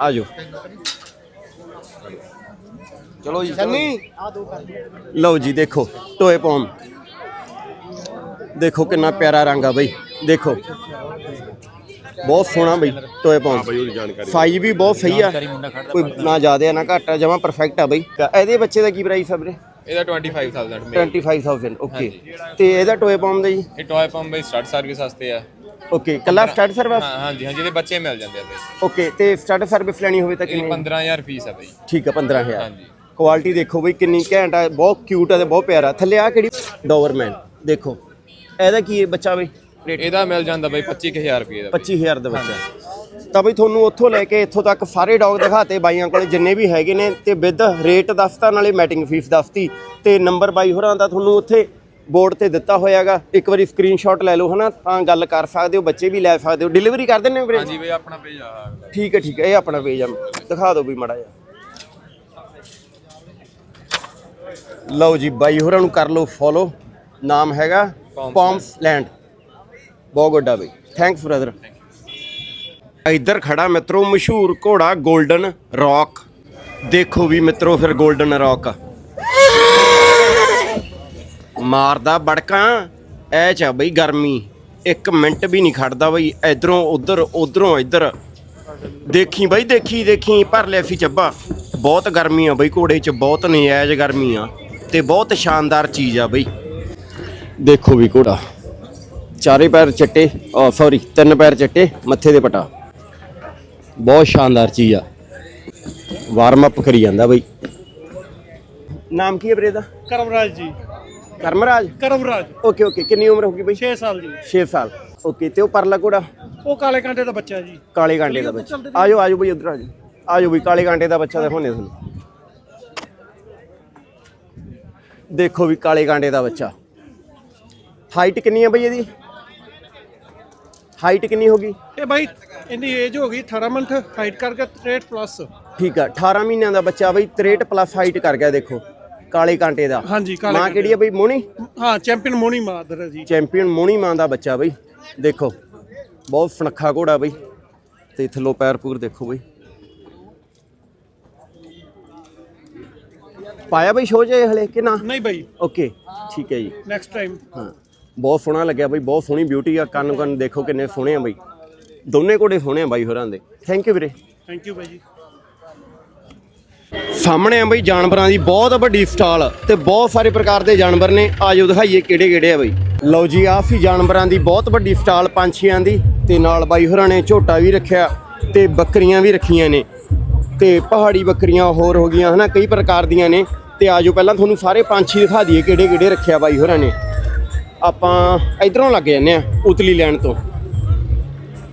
ਆ ਜਾਓ। ਚਲੋ ਜੀ ਸੰਨੀ ਲਓ ਜੀ ਦੇਖੋ ਟੋਏ ਪੌਮ ਦੇਖੋ ਕਿੰਨਾ ਪਿਆਰਾ ਰੰਗ ਆ ਬਈ ਦੇਖੋ। ਬਹੁਤ ਸੋਹਣਾ ਬਈ ਟੋਏ ਪੌਮ ਬਈ ਉਹਦੀ ਜਾਣਕਾਰੀ। ਸਾਈਜ਼ ਵੀ ਬਹੁਤ ਸਹੀ ਆ। ਕੋਈ ਨਾ ਜ਼ਿਆਦਾ ਨਾ ਘੱਟ ਆ ਜਮਾ ਪਰਫੈਕਟ ਆ ਬਈ। ਇਹਦੇ ਬੱਚੇ ਦਾ ਕੀ ਪ੍ਰਾਈਸ ਆ ਵੀਰੇ? ਇਹਦਾ 25000 ਮੇਲ 25000 ਓਕੇ ਤੇ ਇਹਦਾ ਟੋਏ ਪੌਮ ਦਾ ਜੀ? ਇਹ ਟੌਏ ਪੰਪ ਬਈ ਸਟਾਰਟ ਸਰਵਿਸ ਵਾਸਤੇ ਆ। ਓਕੇ ਕੱਲਾ ਸਟਾਰਟ ਸਰਵਿਸ ਹਾਂ ਹਾਂਜੀ ਹਾਂਜੀ ਇਹਦੇ ਬੱਚੇ ਮਿਲ ਜਾਂਦੇ ਆ ਬਈ। ਓਕੇ ਤੇ ਸਟਾਰਟ ਸਰਵਿਸ ਲੈਣੀ ਹੋਵੇ ਤਾਂ ਇਹ ਕਿੰਨੀ 15000 ਫੀਸ ਆ ਬਈ। ਠੀਕ ਆ 15000 ਹਾਂਜੀ। ਕੁਆਲਿਟੀ ਦੇਖੋ ਬਈ ਕਿੰਨੀ ਘੈਂਟ ਆ ਬਹੁਤ ਕਿਊਟ ਆ ਤੇ ਬਹੁਤ ਪਿਆਰਾ। ਥੱਲੇ ਆ ਕਿਹੜੀ? ਡੋਵਰਮੈਨ ਦੇਖੋ। ਇਹਦਾ ਕੀ ਹੈ ਬੱਚਾ ਬਈ? ਇਹਦਾ ਮਿਲ ਜਾਂਦਾ ਬਈ 25000 ਰੁਪਏ ਦਾ ਬਈ। 25000 ਦਾ ਬੱਚਾ। ਤਾਂ ਬਈ ਤੁਹਾਨੂੰ ਉੱਥੋਂ ਲੈ ਕੇ ਇੱਥੋਂ ਤੱਕ ਸਾਰੇ ਡੌਗ ਦਿਖਾਤੇ ਬਾਈਆਂ ਕੋਲੇ ਜਿੰਨੇ ਵੀ ਹੈਗੇ ਨੇ ਤੇ ਵਿਦ ਰੇਟ ਦੱਸਤਾ ਨਾਲੇ ਮੈਟਿੰਗ ਫੀਸ ਦੱਸਤੀ ਤੇ ਨੰਬਰ ਬਾਈ ਹੋਰਾਂ ਦਾ ਤੁਹਾਨੂੰ ਉੱਥੇ ਬੋਰਡ ਤੇ ਦਿੱਤਾ ਹੋਇਆਗਾ। ਇੱਕ ਵਾਰੀ ਸਕਰੀਨਸ਼ਾਟ ਲੈ ਲਓ ਹਨਾ? ਤਾਂ ਗੱਲ ਕਰ ਸਕਦੇ ਹੋ ਬੱਚੇ ਵੀ ਲੈ ਸਕਦੇ ਹੋ। ਡਿਲੀਵਰੀ ਕਰ ਦਿੰਦੇ ਹੋ ਵੀਰੇ? ਹਾਂਜੀ ਬਈ ਆਪਣਾ ਪੇਜ ਆ ਠੀਕ ਹੈ ਠੀਕ ਹੈ ਇਹ ਆਪਣਾ ਪੇਜ ਆ। ਦਿਖਾ ਦਿਓ ਵੀ ਮਾੜਾ ਜਿਹਾ। ਲਓ ਜੀ ਬਾਈ ਹੋਰਾਂ ਨੂੰ ਕਰ ਲਓ ਫੋਲੋ ਨਾਮ ਹੈਗਾ ਪੌਮਸ ਲੈਂਡ ਬਹੁਤ ਗੁੱਡ ਬਈ। ਥੈਂਕਸ ਬ੍ਰਦਰ ਇੱਧਰ ਖੜਾ ਮਿੱਤਰੋ ਮਸ਼ਹੂਰ ਘੋੜਾ 골ਡਨ ਰੌਕ ਦੇਖੋ ਵੀ ਮਿੱਤਰੋ ਫਿਰ 골ਡਨ ਰੌਕ ਮਾਰਦਾ ਬੜਕਾਂ। ਐ ਚ ਬਈ ਗਰਮੀ। ਇੱਕ ਮਿੰਟ ਵੀ ਨਹੀਂ ਖੜਦਾ ਬਈ। ਇਧਰੋਂ ਉਧਰ, ਉਧਰੋਂ ਇੱਧਰ। ਦੇਖੀ ਬਈ, ਦੇਖੀ ਦੇਖੀ। ਭਰ ਲਿਆ ਸੀ ਚੱਬਾ। ਬਹੁਤ ਗਰਮੀ ਆ ਬਈ ਘੋੜੇ 'ਚ। ਬਹੁਤ ਨਜਾਇਜ਼ ਗਰਮੀ ਆ। ਤੇ ਬਹੁਤ ਸ਼ਾਨਦਾਰ ਚੀਜ਼ ਆ ਬਈ। ਦੇਖੋ ਵੀ ਘੋੜਾ। ਚਾਰੇ ਪੈਰ ਚਿੱਟੇ। ਆ ਸੌਰੀ ਤਿੰਨ ਪੈਰ ਚਿੱਟੇ, ਮੱਥੇ ਦੇ ਪਟਾ। ਬਹੁਤ ਸ਼ਾਨਦਾਰ ਚੀਜ਼ ਆ। ਵਾਰਮ ਅਪ ਕਰੀ ਜਾਂਦਾ ਬਈ। ਨਾਮ ਕੀ ਹੈ ਵੀਰੇ ਦਾ? ਕਰਮਰਾਜ ਜੀ। ਕਰਮਰਾਜ ਕਰਮਰਾਜ। ਓਕੇ ਓਕੇ ਕਿੰਨੀ ਉਮਰ ਹੋਗੀ ਬਈ? 6 ਸਾਲ ਜੀ 6 ਸਾਲ। ਓਕੇ ਤੇ ਉਹ ਪਰਲਾ ਘੋੜਾ? ਉਹ ਕਾਲੇ ਕਾਂਟੇ ਦਾ ਬੱਚਾ ਜੀ। ਕਾਲੇ ਕਾਂਟੇ ਦਾ ਬੱਚਾ। ਆਜੋ ਆਜੋ ਬਈ ਉਧਰ ਆਜੋ। ਆਜੋ ਬਈ ਕਾਲੇ ਕਾਂਟੇ ਦਾ ਬੱਚਾ ਦਿਖਾਉਣੇ ਤੁਹਾਨੂੰ। ਦੇਖੋ ਵੀ ਕਾਲੇ ਕਾਂਟੇ ਦਾ ਬੱਚਾ। ਹਾਈਟ ਕਿੰਨੀ ਹੈ ਬਈ ਇਹਦੀ? ਹਾਈਟ ਕਿੰਨੀ ਹੋਗੀ ਇਹ ਬਾਈ ਇਹਦੀ ਏਜ ਹੋ ਗਈ 18 ਮੰਥ ਹਾਈਟ ਕਰਕੇ 63 ਪਲੱਸ ਠੀਕ ਆ 18 ਮਹੀਨਿਆਂ ਦਾ ਬੱਚਾ ਬਈ 63 ਪਲੱਸ ਹਾਈਟ ਕਰ ਗਿਆ ਦੇਖੋ। ਕਾਲੇ ਕਾਂਟੇ ਦਾ। ਹਾਂਜੀ, ਕਾਲੇ ਮਾਂ ਕਿਹੜੀ ਹੈ ਬਈ ਮੋਣੀ ਹਾਂ ਚੈਂਪੀਅਨ ਮੋਣੀ ਮਾਦਰ ਹੈ ਜੀ। ਚੈਂਪੀਅਨ ਮੋਣੀ ਮਾਂ ਦਾ ਬੱਚਾ ਬਈ। ਦੇਖੋ ਬਹੁਤ ਫਣਖਾ ਘੋੜਾ ਬਈ। ਤੇ ਥੱਲੋਂ ਪੈਰ ਪੂਰ ਦੇਖੋ ਬਈ। ਪਾਇਆ ਬਈ ਸ਼ੋਅ ਜੇ ਹਲੇ ਕਿ ਨਾ? ਨਹੀਂ ਬਾਈ। ਓਕੇ ਠੀਕ ਹੈ ਜੀ। ਨੈਕਸਟ ਟਾਈਮ ਹਾਂ। ਬਹੁਤ ਸੋਹਣਾ ਲੱਗਿਆ ਬਈ ਬਹੁਤ ਸੋਹਣੀ ਬਿਊਟੀ ਆ। ਕੰਨ ਕੰਨ ਦੇਖੋ ਕਿੰਨੇ ਸੋਹਣੇ ਆ ਬਈ। ਦੋਨੇ ਘੋੜੇ ਸੋਹਣੇ ਆ ਬਾਈ ਹੋਰਾਂ ਦੇ। ਥੈਂਕ ਯੂ ਵੀਰੇ। ਥੈਂਕ ਯੂ ਬਾਈ ਜੀ। ਸਾਹਮਣੇ ਆ ਬਈ ਜਾਨਵਰਾਂ ਦੀ ਬਹੁਤ ਵੱਡੀ ਸਟਾਲ ਤੇ ਬਹੁਤ ਸਾਰੇ ਪ੍ਰਕਾਰ ਦੇ ਜਾਨਵਰ ਨੇ। ਆਜੋ ਦਿਖਾਈਏ ਕਿਹੜੇ ਕਿਹੜੇ ਆ ਬਈ। ਲਓ ਜੀ, ਆਹ ਸੀ ਜਾਨਵਰਾਂ ਦੀ ਬਹੁਤ ਵੱਡੀ ਸਟਾਲ ਪੰਛੀਆਂ ਦੀ ਤੇ ਨਾਲ ਬਾਈ ਹੋਰਾਂ ਨੇ ਝੋਟਾ ਵੀ ਰੱਖਿਆ ਤੇ ਬੱਕਰੀਆਂ ਵੀ ਰੱਖੀਆਂ ਨੇ। ਤੇ ਪਹਾੜੀ ਬੱਕਰੀਆਂ ਹੋਰ ਹੋ ਗਈਆਂ, ਹਨਾ, ਕਈ ਪ੍ਰਕਾਰ ਦੀਆਂ ਨੇ। ਤੇ ਆਜੋ ਪਹਿਲਾਂ ਤੁਹਾਨੂੰ ਸਾਰੇ ਪੰਛੀ ਦਿਖਾ ਦਈਏ ਕਿਹੜੇ ਕਿਹੜੇ ਰੱਖਿਆ ਬਾਈ ਹੋਰਾਂ ਨੇ। ਆਪਾਂ ਇਧਰੋਂ ਲੱਗ ਜਾਂਦੇ ਆ, ਉਤਲੀ ਲੈਣ ਤੋਂ।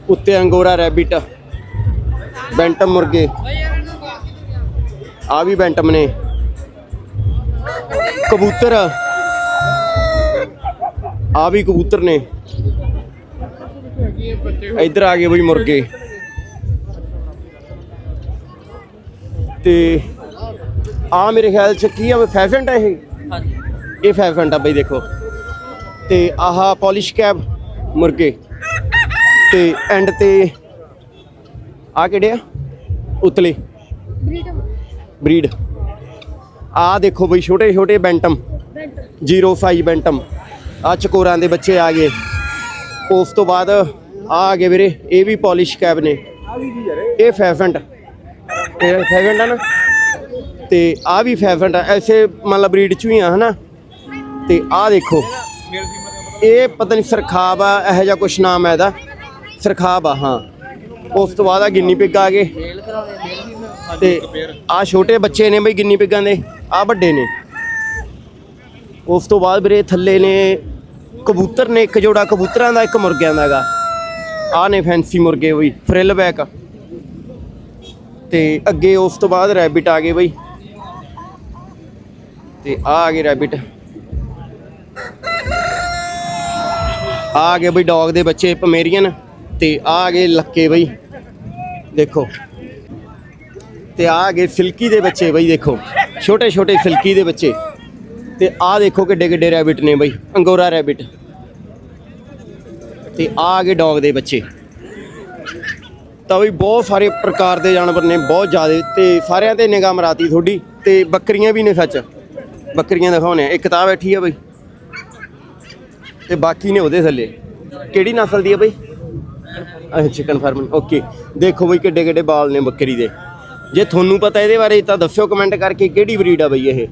ਉੱਤੇ ਅੰਗੋਰਾ ਰੈਬਿਟ, ਬੈਂਟਮ ਮੁਰਗੇ। ਆ ਵੀ ਬੈਂਟਮ ਨੇ। ਕਬੂਤਰ। ਆ ਵੀ ਕਬੂਤਰ ਨੇ। ਇੱਧਰ ਆ ਗਏ ਬਈ ਮੁਰਗੇ। ਤੇ ਆ ਮੇਰੇ ਖਿਆਲ ਚ ਕੀ ਆ ਫੈਫੈਂਟ ਆ ਇਹ? ਹਾਂਜੀ। ਇਹ ਫੈਫੈਂਟ ਆ ਬਈ ਦੇਖੋ। ਤੇ ਆਹ ਪੋਲਿਸ਼ ਕੈਬ ਮੁਰਗੇ। ਤੇ ਐਂਡ ਤੇ ਆ ਕਿਹੜੇ ਆ? ਉਤਲੇ। ਬਰੀਡ। ਆ ਦੇਖੋ ਬਈ, ਛੋਟੇ ਛੋਟੇ ਬੈਂਟਮ। 05 ਬੈਂਟਮ। ਆ ਚਕੋਰਾਂ ਦੇ ਬੱਚੇ ਆ ਗਏ। ਉਸ ਤੋਂ ਬਾਅਦ ਆ ਆ ਗਏ ਵੀਰੇ, ਇਹ ਵੀ ਪੋਲਿਸ਼ ਕੈਬ ਨੇ। ਇਹ ਫੈਫੈਂਟ ਇਹ ਫੈਫੈਂਟ ਆ ਨਾ? ਤੇ ਆ ਵੀ ਫੈਫੈਂਟ ਆ। ਐਸੇ ਮਤਲਬ ਬਰੀਡ ਚ ਵੀ ਆ, ਹਨਾ? ਤੇ ਆ ਦੇਖੋ। ਇਹ ਪਤਾ ਨਹੀਂ ਸਰਖਾਬ ਆ, ਇਹੋ ਜਿਹਾ ਕੁਛ ਨਾਮ ਹੈ ਇਹਦਾ। ਸਰਖਾਬ ਆ, ਹਾਂ। ਉਸ ਤੋਂ ਬਾਅਦ ਆ ਗਿੰਨੀ ਪਿੱਗ ਆ ਗਏ। ਤੇ ਆ ਛੋਟੇ ਬੱਚੇ ਨੇ ਬਈ ਗਿੰਨੀ ਪਿੱਗਾਂ ਦੇ? ਆ ਵੱਡੇ ਨੇ। ਉਸ ਤੋਂ ਬਾਅਦ ਵੀਰੇ ਥੱਲੇ ਨੇ ਕਬੂਤਰ ਨੇ ਇੱਕ ਜੋੜਾ, ਕਬੂਤਰਾਂ ਦਾ ਇੱਕ ਮੁਰਗਿਆਂ ਦਾ ਆ ਨੇ ਫੈਂਸੀ ਮੁਰਗੇ ਬਈ ਫਰਿੱਲ ਬੈਕ ਤੇ ਅੱਗੇ ਉਸ ਤੋਂ ਬਾਅਦ ਰੈਬਿਟ ਆ ਗਏ ਬਈ। ਤੇ ਆ ਆ ਗਏ ਰੈਬਿਟ ਆ ਗਏ ਬਈ ਡੌਗ ਦੇ ਬੱਚੇ, ਪਮੇਰੀਅਨ। ਤੇ ਆ ਗਏ ਲੱਕੇ ਬਈ। ਦੇਖੋ। ਤੇ ਆ ਗਏ ਫਿਲਕੀ ਦੇ ਬੱਚੇ ਬਈ ਦੇਖੋ। ਛੋਟੇ ਛੋਟੇ ਫਿਲਕੀ ਦੇ ਬੱਚੇ। ਤੇ ਆ ਦੇਖੋ ਕਿੱਡੇ ਕਿੱਡੇ ਰੈਬਿਟ ਨੇ ਬਈ, ਅੰਗੋਰਾ ਰੈਬਿਟ ਤੇ ਆ ਗਏ ਡੌਗ ਦੇ ਬੱਚੇ। ਤਾਂ ਬਈ ਬਹੁਤ ਸਾਰੇ ਪ੍ਰਕਾਰ ਦੇ ਜਾਨਵਰ ਨੇ, ਬਹੁਤ ਜ਼ਿਆਦੇ। ਤੇ ਸਾਰਿਆਂ ਤੇ ਨਿਗਾਹ ਮਰਾਤੀ ਤੁਹਾਡੀ, ਤੇ ਬੱਕਰੀਆਂ ਵੀ ਨੇ ਸੱਚ। ਬੱਕਰੀਆਂ ਦਿਖਾਉਣੇ ਆ। ਇੱਕ ਤਾਂ ਬੈਠੀ ਆ ਬਈ। ਤੇ ਬਾਕੀ ਨੇ ਉਹਦੇ ਥੱਲੇ। ਕਿਹੜੀ ਨਸਲ ਦੀ ਆ ਬਈ? ਅੱਛਾ ਚਿਕਨ ਫਾਰਮ ਓਕੇ ਦੇਖੋ ਬਈ ਕਿੱਡੇ ਕਿੱਡੇ ਬਾਲ ਨੇ ਬੱਕਰੀ ਦੇ। ਜੇ ਤੁਹਾਨੂੰ ਪਤਾ ਇਹਦੇ ਬਾਰੇ ਤਾਂ ਦੱਸਿਓ ਕਮੈਂਟ ਕਰਕੇ ਕਿਹੜੀ ਬਰੀਡ ਆ ਬਈ ਇਹ।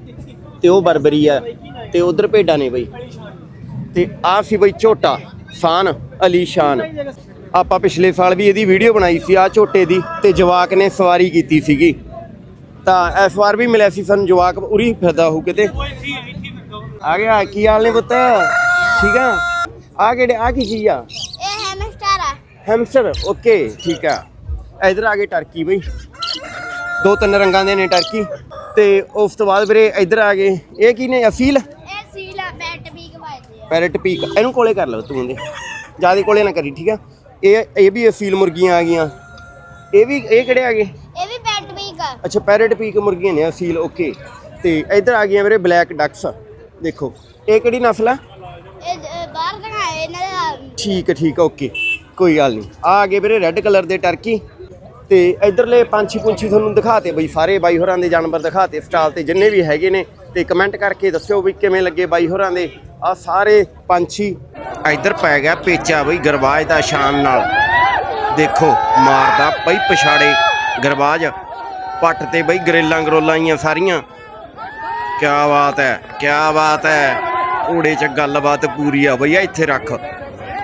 ਤੇ ਉਹ ਬਰਬਰੀ ਆ ਤੇ ਉਧਰ ਭੇਡਾਂ ਨੇ ਬਈ। ਤੇ ਆ ਸੀ ਬਈ ਝੋਟਾ ਸ਼ਾਨ ਅਲੀ ਸ਼ਾਨ। ਆਪਾਂ ਪਿਛਲੇ ਸਾਲ ਵੀ ਇਹਦੀ ਵੀਡੀਓ ਬਣਾਈ ਸੀ ਆ ਝੋਟੇ ਦੀ ਤੇ ਜਵਾਕ ਨੇ ਸਵਾਰੀ ਕੀਤੀ ਸੀਗੀ। ਤਾਂ ਇਸ ਵਾਰ ਵੀ ਮਿਲਿਆ ਸੀ ਸਾਨੂੰ ਜਵਾਕ ਉਰੀ ਫਿਰਦਾ ਹੋ ਕਿਤੇ। ਆ ਗਿਆ ਕੀ ਹਾਲ ਨੇ ਪੁੱਤ? ਠੀਕ ਆ? ਆ ਕਿਹੜੇ ਆ ਕੀ ਚੀਜ਼ ਆ? ਇਹ ਹੈਮਸਟਰ ਆ। ਹੈਮਸਟਰ ਓਕੇ ਠੀਕ ਆ। ਇਧਰ ਆ ਗਏ ਟਰਕੀ ਬਈ। ਦੋ ਤਿੰਨ ਰੰਗਾਂ ਦੇ ਨੇ ਟਰਕੀ ਤੇ ਉਸ ਤੋਂ ਬਾਅਦ ਵੀਰੇ ਇਧਰ ਆ ਗਏ। ਇਹ ਕੀ ਨੇ? ਅਫੀਲ ਇਹ ਸੀਲ ਆ ਬੈਟ ਵੀ ਕਵਾਇਦੇ ਆ। ਪੈਰਟ ਪੀਕ ਇਹਨੂੰ ਕੋਲੇ ਕਰ ਲਓ ਤੂੰ ਦੇ ਜ਼ਿਆਦਾ ਕੋਲੇ ਨਾ ਕਰੀ ਠੀਕ ਆ? ਇਹ ਇਹ ਵੀ ਅਫੀਲ ਮੁਰਗੀਆਂ ਆ ਗਈਆਂ। ਇਹ ਵੀ ਇਹ ਕਿਹੜੇ ਆ ਗਏ? ਇਹ ਵੀ ਬੈਟ ਵੀ ਆ। ਅੱਛਾ ਪੈਰਟ ਪੀਕ ਮੁਰਗੀਆਂ ਨੇ ਅਫੀਲ ਓਕੇ ਤੇ ਇਧਰ ਆ ਗਈਆਂ ਵੀਰੇ ਬਲੈਕ ਡਕਸ ਦੇਖੋ ਇਹ ਕਿਹੜੀ ਨਸਲ ਆ? ਇਹ ਬਾਹਰ ਦਿਖਾਏ ਇਹਨਾਂ ਦਾ ਠੀਕ ਹੈ ਠੀਕ ਹੈ ਓਕੇ ਕੋਈ ਗੱਲ ਨਹੀਂ ਆ ਆ ਗਏ ਵੀਰੇ ਰੈੱਡ ਕਲਰ ਦੇ ਟਰਕੀ ਤੇ ਇਧਰਲੇ ਪੰਛੀ ਪੁੰਛੀ ਤੁਹਾਨੂੰ ਦਿਖਾਤੇ ਬਈ ਸਾਰੇ ਬਾਈ ਹੋਰਾਂ ਦੇ ਜਾਨਵਰ ਦਿਖਾਤੇ ਸਟਾਲ ਤੇ ਜਿੰਨੇ ਵੀ ਹੈਗੇ ਨੇ ਤੇ ਕਮੈਂਟ ਕਰਕੇ ਦੱਸਿਓ ਵੀ ਕਿਵੇਂ ਲੱਗੇ ਬਾਈ ਹੋਰਾਂ ਦੇ। ਆ ਸਾਰੇ ਪੰਛੀ ਇਧਰ ਪੈ ਗਿਆ ਪੇਚਾ ਬਈ ਗਰਵਾਜ ਦਾ ਸ਼ਾਨ ਨਾਲ। ਦੇਖੋ ਮਾਰਦਾ ਬਈ ਪਛਾੜੇ ਗਰਵਾਜ ਪੱਟ ਤੇ ਬਈ ਗਰੇਲਾਂ ਗਰੋਲਾਂ ਆਈਆਂ ਸਾਰੀਆਂ। ਕਿਆ ਬਾਤ ਹੈ, ਕਿਆ ਬਾਤ ਹੈ। ਘੋੜੇ 'ਚ ਗੱਲਬਾਤ ਪੂਰੀ ਆ ਬਈ ਇੱਥੇ ਰੱਖ।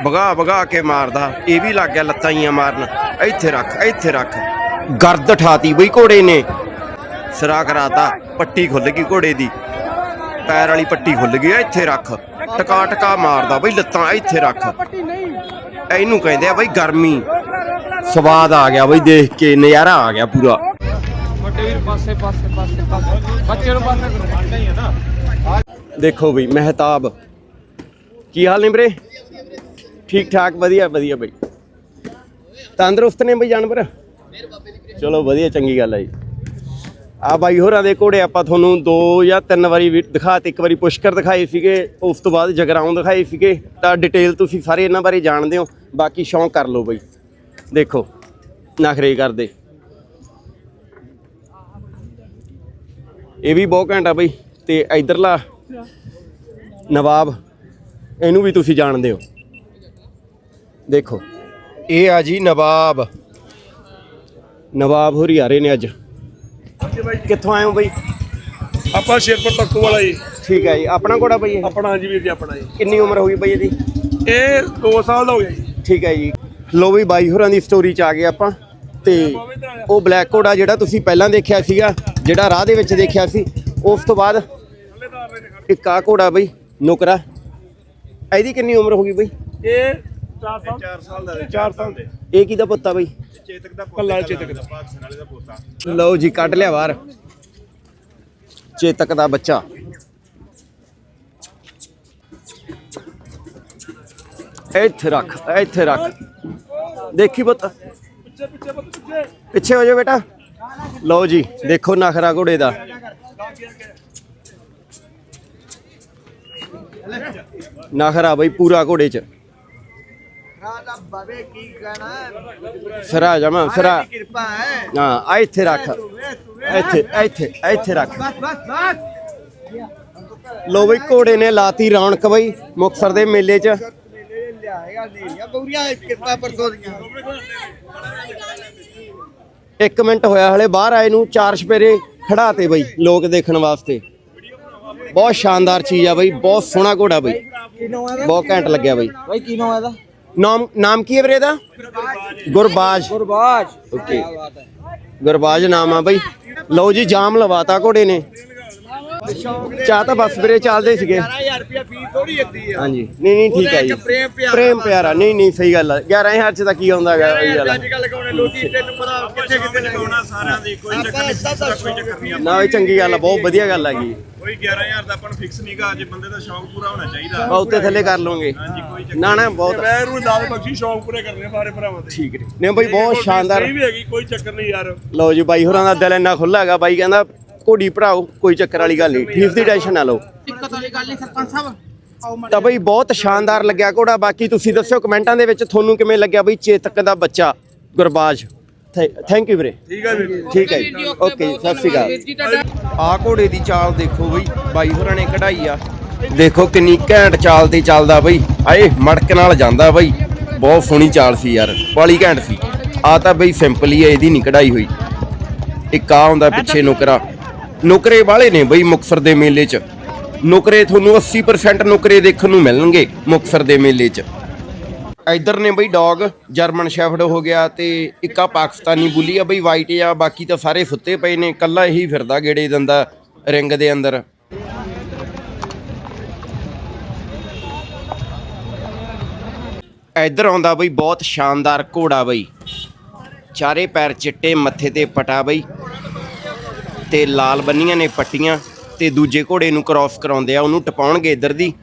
ਭਗਾ ਭਗਾ ਕੇ ਮਾਰਦਾ। ਇਹ ਵੀ ਲੱਗ ਗਿਆ ਲੱਤਾਂ ਹੀ ਮਾਰਨ। ਇੱਥੇ ਰੱਖ ਇੱਥੇ ਰੱਖ। ਗਰਦ ਠਾਤੀ ਬਈ ਘੋੜੇ ਨੇ। ਸਿਰਾ ਕਰਾਤਾ ਪੱਟੀ ਖੁੱਲ ਗਈ ਘੋੜੇ ਦੀ। ਪੈਰ ਵਾਲੀ ਪੱਟੀ ਖੁੱਲ ਗਈ ਇੱਥੇ ਰੱਖ। ਟਕਾ ਟਕਾ ਮਾਰਦਾ ਬਈ ਲੱਤਾਂ, ਇੱਥੇ ਰੱਖ। ਇਹਨੂੰ ਕਹਿੰਦੇ ਆ ਬਈ ਗਰਮੀ। ਸਵਾਦ ਆ ਗਿਆ ਬਈ ਦੇਖ ਕੇ, ਨਜ਼ਾਰਾ ਆ ਗਿਆ ਪੂਰਾ। ਵੱਡੇ ਵੀਰ ਪਾਸੇ ਪਾਸੇ ਪਾਸੇ ਪਾਸੇ ਬੱਚੇ ਨੂੰ ਪਾਸੇ ਕਰੋ ਦੇਖੋ ਬਈ, ਮਹਿਤਾਬ। ਕੀ ਹਾਲ ਨੇ ਵੀਰੇ? ਠੀਕ ਠਾਕ, ਵਧੀਆ ਵਧੀਆ ਬਈ। ਤੰਦਰੁਸਤ ਨੇ ਬਈ ਜਾਨਵਰ? ਚਲੋ ਵਧੀਆ, ਚੰਗੀ ਗੱਲ ਹੈ ਜੀ। ਆ ਬਾਈ ਹੋਰਾਂ ਦੇ ਘੋੜੇ, ਆਪਾਂ ਤੁਹਾਨੂੰ ਦੋ ਜਾਂ ਤਿੰਨ ਵਾਰੀ ਵੀ ਦਿਖਾਤੇ, ਇੱਕ ਵਾਰੀ ਪੁਸ਼ਕਰ ਦਿਖਾਏ ਸੀਗੇ, ਉਸ ਤੋਂ ਬਾਅਦ ਜਗਰਾਉਂ ਦਿਖਾਏ ਸੀਗੇ। ਤਾਂ ਡਿਟੇਲ ਤੁਸੀਂ ਸਾਰੇ ਇਹਨਾਂ ਬਾਰੇ ਜਾਣਦੇ ਹੋ, ਬਾਕੀ ਸ਼ੌਂਕ ਕਰ ਲਓ ਬਈ। ਦੇਖੋ, ਨਖਰੇ ਕਰਦੇ। ਇਹ ਵੀ ਬਹੁਤ ਘੰਟਾ ਬਈ, ਤੇ ਇਧਰਲਾ ਨਵਾਬ, ਇਹਨੂੰ ਵੀ ਤੁਸੀਂ ਜਾਣਦੇ ਹੋ। ਦੇਖੋ। ਇਹ ਆ ਜੀ ਨਵਾਬ। ਨਵਾਬ ਹੋਰੀ ਆ ਰਹੇ ਨੇ ਅੱਜ। ਕਿੱਥੋਂ ਆਏ ਹੋ ਬਈ? ਆਪਾਂ ਸ਼ੇਰਪੁਰ ਤੱਕੂ ਵਾਲਾ ਜੀ। ਠੀਕ ਹੈ ਜੀ। ਆਪਣਾ ਘੋੜਾ ਬਈ ਇਹ? ਆਪਣਾ ਹਾਂਜੀ ਵੀਰ ਜੀ ਆਪਣਾ ਜੀ। ਕਿੰਨੀ ਉਮਰ ਹੋ ਗਈ ਬਈ ਇਹਦੀ? ਇਹ 2 ਸਾਲ ਦਾ ਹੋ ਗਿਆ ਜੀ। ਠੀਕ ਹੈ ਜੀ। ਲੋ ਵੀ ਬਾਈ ਹੋਰਾਂ ਦੀ ਸਟੋਰੀ ਚ ਆ ਗਏ ਆਪਾਂ। ਤੇ ਉਹ ਬਲੈਕ ਘੋੜਾ ਜਿਹੜਾ ਤੁਸੀਂ ਪਹਿਲਾਂ ਦੇਖਿਆ ਸੀਗਾ ਜਿਹੜਾ ਰਾਹ ਦੇ ਵਿੱਚ ਦੇਖਿਆ ਸੀ ਉਸ ਤੋਂ ਬਾਅਦ ਇੱਕ ਆ ਘੋੜਾ ਬਈ ਨੁਕਰਾ। ਇਹਦੀ ਕਿੰਨੀ ਉਮਰ ਹੋ ਗਈ ਬਈ? ਇਹ 4 ਸਾਲ? 4 ਸਾਲ ਦਾ 4 ਸਾਲ ਦੇ। ਇਹ ਕਿਹਦਾ ਪੁੱਤਾ ਬਈ? ਚੇਤਕ ਦਾ ਕੱਲਾ ਚੇਤਕ ਦਾ। ਪਾਕਿਸਤਾਨ ਵਾਲੇ ਦਾ ਪੋਤਾ। ਲਓ ਜੀ ਕੱਢ ਲਿਆ ਬਾਹਰ। ਚੇਤਕ ਦਾ ਬੱਚਾ। ਇੱਥੇ ਰੱਖ ਇੱਥੇ ਰੱਖ। ਦੇਖੀ ਪੁੱਤ। ਪਿੱਛੇ ਪਿੱਛੇ ਪੁੱਤ ਪਿੱਛੇ। ਪਿੱਛੇ ਹੋ ਜਾ ਬੇਟਾ। ਲਓ ਜੀ ਦੇਖੋ ਨਖਰਾ ਘੋੜੇ ਦਾ। ਨਖਰਾ ਬਈ ਪੂਰਾ ਘੋੜੇ ਚ। ਬਾਬੇ ਕੀ ਕਹਿਣਾ ਸਰਾ ਜਮਾ ਸਰਾ ਕਿਰਪਾ ਹੈ। ਹਾਂ ਆ ਇੱਥੇ ਰੱਖ। ਇੱਥੇ ਇੱਥੇ ਇੱਥੇ ਰੱਖ। ਬਸ ਬਸ ਬਸ। ਲੋ ਬਈ ਘੋੜੇ ਨੇ ਲਾਤੀ ਰੌਣਕ ਬਈ ਮੁਕਸਰ ਦੇ ਮੇਲੇ 'ਚ। ਲਿਆਏਗਾ ਕਿਰਪਾ ਪਰਸੋਂ ਦੀਆਂ। ਮਿੰਟ ਹੋਇਆ ਹਲੇ ਬਾਹਰ ਆਏ ਨੂੰ ਚਾਰ ਛਪੇਰੇ ਖੜਾਤੇ ਬਈ ਲੋਕ ਦੇਖਣ ਵਾਸਤੇ। ਬਹੁਤ ਸ਼ਾਨਦਾਰ ਚੀਜ਼ ਆ ਬਈ ਬਹੁਤ ਸੋਹਣਾ ਘੋੜਾ ਬਈ। ਬਹੁਤ ਘੈਂਟ ਲੱਗਿਆ ਬਈ। ਬਾਈ ਕੀ ਨਾਮ ਹੈ ਇਹਦਾ? ਨਾਮ ਨਾਮ ਕੀ ਹੈ ਵੀਰੇ ਦਾ ਗੁਰਬਾਜ। ਗੁਰਬਾਜ। ਓਕੇ। ਗੁਰਬਾਜ ਨਾਮ ਆ ਬਈ। ਲਓ ਜੀ ਜਾਮ ਲਵਾਤਾ ਘੋੜੇ ਨੇ। ਚਾਹ ਤਾਂ ਬਸ ਵੀਰੇ ਚੱਲਦੇ ਸੀਗੇ। 11000 ਰੁਪਿਆ ਫੀਸ ਥੋੜੀ ਹੁੰਦੀ ਆ। ਹਾਂਜੀ। ਨਹੀਂ ਨਹੀਂ ਠੀਕ ਹੈ ਜੀ। ਪ੍ਰੇਮ ਪਿਆਰਾ ਪ੍ਰੇਮ ਪਿਆਰਾ। ਨਹੀਂ ਨਹੀਂ ਸਹੀ ਗੱਲ ਆ। 11000 ਚ ਤਾਂ ਕੀ ਆਉਂਦਾ ਹੈਗਾ ਉਹੀ ਗੱਲ ਆ। ਅੱਜ ਕੱਲ ਲਗਾਉਣੇ ਲੋਕੀ ਤੈਨੂੰ ਪਤਾ ਕਿੱਥੇ ਕਿੱਥੇ ਲਗਾਉਣਾ ਸਾਰਿਆਂ ਦੀ ਕੋਈ ਚੱਕਰ ਨਹੀਂ। ਕੋਈ ਚੱਕਰ ਨਹੀਂ ਨਾ ਇਹ ਚੰਗੀ ਗੱਲ ਆ। ਬਹੁਤ ਵਧੀਆ ਗੱਲ ਹੈਗੀ ਕੋਈ 11000 ਦਾ ਆਪਾਂ ਨੂੰ ਫਿਕਸ ਨਹੀਂਗਾ ਜੇ ਬੰਦੇ ਦਾ ਸ਼ੌਂਕ ਪੂਰਾ ਹੋਣਾ ਚਾਹੀਦਾ। ਉੱਤੇ ਥੱਲੇ ਕਰ ਲਵਾਂਗੇ। ਨਾ ਨਾ ਬਹੁਤ ਮੈਂ ਇਹਨੂੰ ਦਾਦ ਬਖਸ਼ੀ ਸ਼ੌਂਕ ਪੂਰੇ ਕਰਨੇ ਸਾਰੇ ਭਰਾਵਾਂ ਦੇ। ਠੀਕ ਨੇ ਨਹੀਂ ਬਈ ਬਹੁਤ ਸ਼ਾਨਦਾਰ। ਸਹੀ ਵੀ ਹੈਗੀ ਕੋਈ ਚੱਕਰ ਨਹੀਂ ਯਾਰ। ਲਓ ਜੀ ਬਾਈ ਹੋਰਾਂ ਦਾ ਦਿਲ ਇੰਨਾ ਖੁੱਲਾ ਹੈਗਾ ਬਾਈ ਕਹਿੰਦਾ ਘੋੜੀ ਭਰਾਓ ਕੋਈ ਚੱਕਰ ਵਾਲੀ ਗੱਲ ਨਹੀਂ। ਫੀਸ ਦੀ ਟੈਨਸ਼ਨ ਨਾ ਲਓ। ਦਿੱਕਤ ਵਾਲੀ ਗੱਲ ਨਹੀਂ ਸਰਪੰਚ ਸਾਹਿਬ। ਤਾਂ ਬਈ ਬਹੁਤ ਸ਼ਾਨਦਾਰ ਲੱਗਿਆ ਘੋੜਾ। ਬਾਕੀ ਤੁਸੀਂ ਦੱਸਿਓ ਕਮੈਂਟਾਂ ਦੇ ਵਿੱਚ ਤੁਹਾਨੂੰ ਕਿਵੇਂ ਲੱਗਿਆ ਬਈ ਚੇਤਕ ਦਾ ਬੱਚਾ ਗੁਰਬਾਜ? ਥੈਂਕ ਯੂ ਵੀਰੇ। ਠੀਕ ਹੈ ਵੀਰ। ਠੀਕ ਹੈ ਜੀ। ਓਕੇ ਸਤਿ ਸ਼੍ਰੀ ਅਕਾਲ। ਆ ਘੋੜੇ ਦੀ ਚਾਲ ਦੇਖੋ ਬਈ। ਬਾਈ ਹੋਰਾਂ ਨੇ ਕਢਾਈ ਆ। ਦੇਖੋ ਕਿੰਨੀ ਘੈਂਟ ਚਾਲ ਤੇ ਚੱਲਦਾ ਬਈ। ਆਏ ਮੜਕ ਨਾਲ ਜਾਂਦਾ ਬਈ। ਬਹੁਤ ਸੋਹਣੀ ਚਾਲ ਸੀ ਯਾਰ। ਬਾਲੀ ਘੈਂਟ ਸੀ। ਆ ਤਾਂ ਬਈ ਸਿੰਪਲ ਹੀ ਹੈ ਇਹਦੀ ਨਹੀਂ ਕਢਾਈ ਹੋਈ। ਇੱਕ ਆ ਹੁੰਦਾ ਪਿੱਛੇ ਨੁਕਰਾ। ਨੁਕਰੇ ਵਾਲੇ ਨੇ ਬਈ ਮੁਕਸਰ ਦੇ ਮੇਲੇ 'ਚ। ਨੁਕਰੇ ਤੁਹਾਨੂੰ 80% ਨੁਕਰੇ ਦੇਖਣ ਨੂੰ ਮਿਲਣਗੇ ਮੁਕਸਰ ਦੇ ਮੇਲੇ 'ਚ। ਇੱਧਰ ਨੇ ਬਈ ਡੌਗ, ਜਰਮਨ ਸ਼ੈਫਰਡ ਹੋ ਗਿਆ ਤੇ ਇੱਕਾ ਪਾਕਿਸਤਾਨੀ ਬੁੱਲੀ ਆ ਬਈ ਵਾਈਟ ਆ ਬਾਕੀ ਤਾਂ ਸਾਰੇ ਸੁੱਤੇ ਪਏ ਨੇ ਕੱਲਾ ਇਹੀ ਫਿਰਦਾ ਗੇੜੇ ਦਿੰਦਾ ਰਿੰਗ ਦੇ ਅੰਦਰ। ਇੱਧਰ ਆਉਂਦਾ ਬਈ ਬਹੁਤ ਸ਼ਾਨਦਾਰ ਘੋੜਾ ਬਈ। ਚਾਰੇ ਪੈਰ ਚਿੱਟੇ, ਮੱਥੇ ਤੇ ਪਟਾ ਬਈ। ਤੇ ਲਾਲ ਬੰਨੀਆਂ ਨੇ ਪੱਟੀਆਂ ਤੇ ਦੂਜੇ ਘੋੜੇ ਨੂੰ ਕ੍ਰਾਸ ਕਰਾਉਂਦੇ ਆ, ਉਹਨੂੰ ਟਪਾਉਣਗੇ ਇੱਧਰ ਦੀ।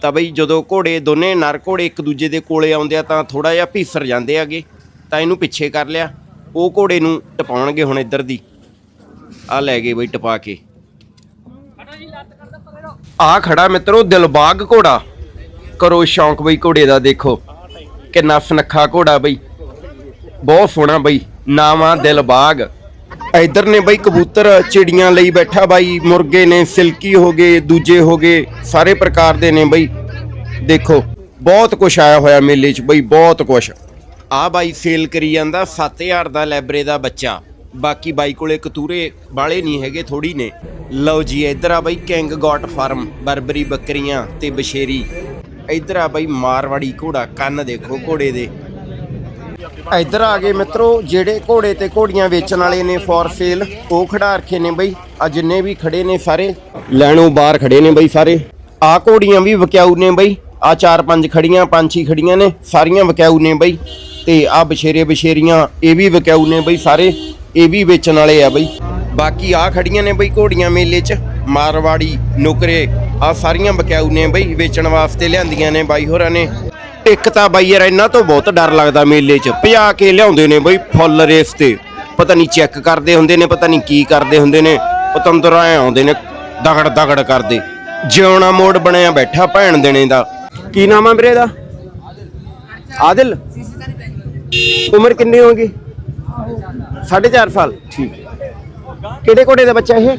ਤਾਂ ਬਈ ਜਦੋਂ ਘੋੜੇ ਦੋਨੇ ਨਰ ਘੋੜੇ ਇੱਕ ਦੂਜੇ ਦੇ ਕੋਲੇ ਆਉਂਦੇ ਆ ਤਾਂ ਥੋੜਾ ਜਿਹਾ ਭੀਸਰ ਜਾਂਦੇ ਆਗੇ, ਤਾਂ ਇਹਨੂੰ ਪਿੱਛੇ ਕਰ ਲਿਆ। ਉਹ ਘੋੜੇ ਨੂੰ ਟਪਾਉਣਗੇ ਹੁਣ ਇੱਧਰ ਦੀ। ਆ ਲੈ ਗਏ ਬਈ ਟਪਾ ਕੇ। ਆ ਖੜਾ ਮਿੱਤਰੋ ਦਿਲਬਾਗ ਘੋੜਾ। ਕਰੋ ਸ਼ੌਂਕ ਬਈ ਘੋੜੇ ਦਾ ਦੇਖੋ। ਕਿੰਨਾ ਸੁਨੱਖਾ ਘੋੜਾ ਬਈ। ਬਹੁਤ ਸੋਹਣਾ ਬਈ। ਨਾਵਾਂ ਦਿਲਬਾਗ। ਇੱਧਰ ਨੇ ਬਈ ਕਬੂਤਰ ਚਿੜੀਆਂ ਲਈ ਬੈਠਾ ਬਾਈ, ਮੁਰਗੇ ਨੇ, ਸਿਲਕੀ ਹੋ ਗਏ, ਦੂਜੇ ਹੋ ਗਏ, ਸਾਰੇ ਪ੍ਰਕਾਰ ਦੇ ਨੇ ਬਈ। ਦੇਖੋ, ਬਹੁਤ ਕੁਝ ਆਇਆ ਹੋਇਆ ਮੇਲੇ 'ਚ ਬਈ, ਬਹੁਤ ਕੁਝ ਆ ਬਾਈ ਸੇਲ ਕਰੀ ਜਾਂਦਾ 7000 ਦਾ ਲੈਬਰੇ ਦਾ ਬੱਚਾ। ਬਾਕੀ ਬਾਈ ਕੋਲੇ ਕਤੂਰੇ ਬਾਲੇ ਨਹੀਂ ਹੈਗੇ ਥੋੜੀ ਨੇ। ਲਓ ਜੀ, ਇੱਧਰ ਆ ਬਾਈ ਕਿੰਗ ਗੋਟ ਫਾਰਮ, ਬਰਬਰੀ ਬੱਕਰੀਆਂ ਤੇ ਬਸ਼ੇਰੀ ਇੱਧਰ ਆ ਬਾਈ ਮਾਰਵਾੜੀ ਘੋੜਾ, ਕੰਨ ਦੇਖੋ ਘੋੜੇ ਦੇ। ਇੱਧਰ ਆ ਗਏ ਮਿੱਤਰੋ, ਜਿਹੜੇ ਘੋੜੇ ਤੇ ਘੋੜੀਆਂ ਵੇਚਣ ਵਾਲੇ ਨੇ ਫੋਰ ਸੇਲ ਉਹ ਖੜਾ ਰੱਖੇ ਨੇ ਬਈ। ਆ ਜਿੰਨੇ ਵੀ ਖੜੇ ਨੇ ਸਾਰੇ, ਲੈਣੋਂ ਬਾਹਰ ਖੜੇ ਨੇ ਬਈ ਸਾਰੇ। ਆ ਘੋੜੀਆਂ ਵੀ ਵਿਕਿਆਊ ਨੇ ਬਈ। ਆ ਚਾਰ ਪੰਜ ਖੜੀਆਂ, ਪੰਜ ਛੇ ਖੜੀਆਂ ਨੇ, ਸਾਰੀਆਂ ਵਿਕਿਆਊ ਨੇ ਬਈ। ਤੇ ਆ ਬਸ਼ੇਰੇ ਬਸ਼ੇਰੀਆਂ ਇਹ ਵੀ ਵਿਕਿਆਊ ਨੇ ਬਈ ਸਾਰੇ। ਇਹ ਵੀ ਵੇਚਣ ਵਾਲੇ ਆ ਬਈ। ਬਾਕੀ ਆ ਖੜੀਆਂ ਨੇ ਬਈ ਘੋੜੀਆਂ ਮੇਲੇ 'ਚ। ਮਾਰਵਾੜੀ, ਨੁਕਰੇ, ਆ ਸਾਰੀਆਂ ਵਿਕਿਆਊ ਨੇ ਬਈ, ਵੇਚਣ ਵਾਸਤੇ ਲਿਆਂਦੀਆਂ ਨੇ ਬਾਈ ਹੋਰਾਂ ਨੇ। ਇੱਕ ਤਾਂ ਬਾਈ ਯਾਰ, ਇਹਨਾਂ ਤੋਂ ਬਹੁਤ ਡਰ ਲੱਗਦਾ ਮੇਲੇ 'ਚ। ਭਜਾ ਕੇ ਲਿਆਉਂਦੇ ਨੇ ਬਈ ਫੁੱਲ ਰੇਸ ਤੇ। ਪਤਾ ਨਹੀਂ ਚੈੱਕ ਕਰਦੇ ਹੁੰਦੇ ਨੇ, ਪਤਾ ਨਹੀਂ ਕੀ ਕਰਦੇ ਹੁੰਦੇ ਨੇ। ਪਤੰਦਰ ਆਏ ਆਉਂਦੇ ਨੇ, ਦਗੜ ਦਗੜ ਕਰਦੇ। ਜਿਉਣਾ ਮੋੜ ਬਣਿਆ ਬੈਠਾ ਭੈਣ ਦੇਣੇ ਦਾ। ਕੀ ਨਾਮ ਆ ਵੀਰੇ ਦਾ? ਆਦਿਲ? ਉਮਰ ਕਿੰਨੀ ਹੋਗੀ 4.5 ਸਾਲ। ਠੀਕ ਕਿਹੜੇ ਕੋੜੇ ਦਾ ਬੱਚਾ ਇਹ?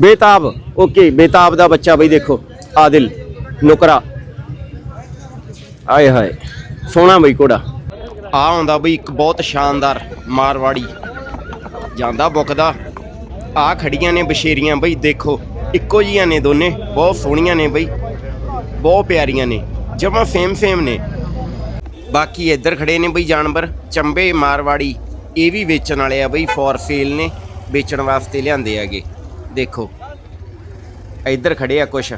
ਬੇਤਾਬ। ਓਕੇ, ਬੇਤਾਬ ਦਾ ਬੱਚਾ ਬਈ ਦੇਖੋ, ਆਦਿਲ। ਨੁਕਰਾ। ਆਏ ਹਾਏ, ਸੋਹਣਾ ਬਈ ਕੋੜਾ ਆ ਆਉਂਦਾ ਬਈ ਇੱਕ ਬਹੁਤ ਸ਼ਾਨਦਾਰ ਮਾਰਵਾੜੀ। ਜਾਂਦਾ ਬੁੱਕਦਾ। ਆ ਖੜੀਆਂ ਨੇ ਬਸ਼ੇਰੀਆਂ ਬਈ, ਦੇਖੋ। ਇੱਕੋ ਜੀਆਂ ਨੇ ਦੋਨੇ, ਬਹੁਤ ਸੋਹਣੀਆਂ ਨੇ ਬਈ। ਬਹੁਤ ਪਿਆਰੀਆਂ ਨੇ, ਜਮਾ ਫੇਮ ਫੇਮ ਨੇ। ਬਾਕੀ ਇੱਧਰ ਖੜੇ ਨੇ ਬਈ ਜਾਨਵਰ, ਚੰਬੇ ਮਾਰਵਾੜੀ। ਇਹ ਵੀ ਵੇਚਣ ਵਾਲੇ ਆ ਬਈ ਫੋਰ ਸੇਲ ਨੇ। ਵੇਚਣ ਵਾਸਤੇ ਲਿਆਂਦੇ ਹੈਗੇ। ਦੇਖੋ। ਇੱਧਰ ਖੜੇ ਆ ਕੁਛ।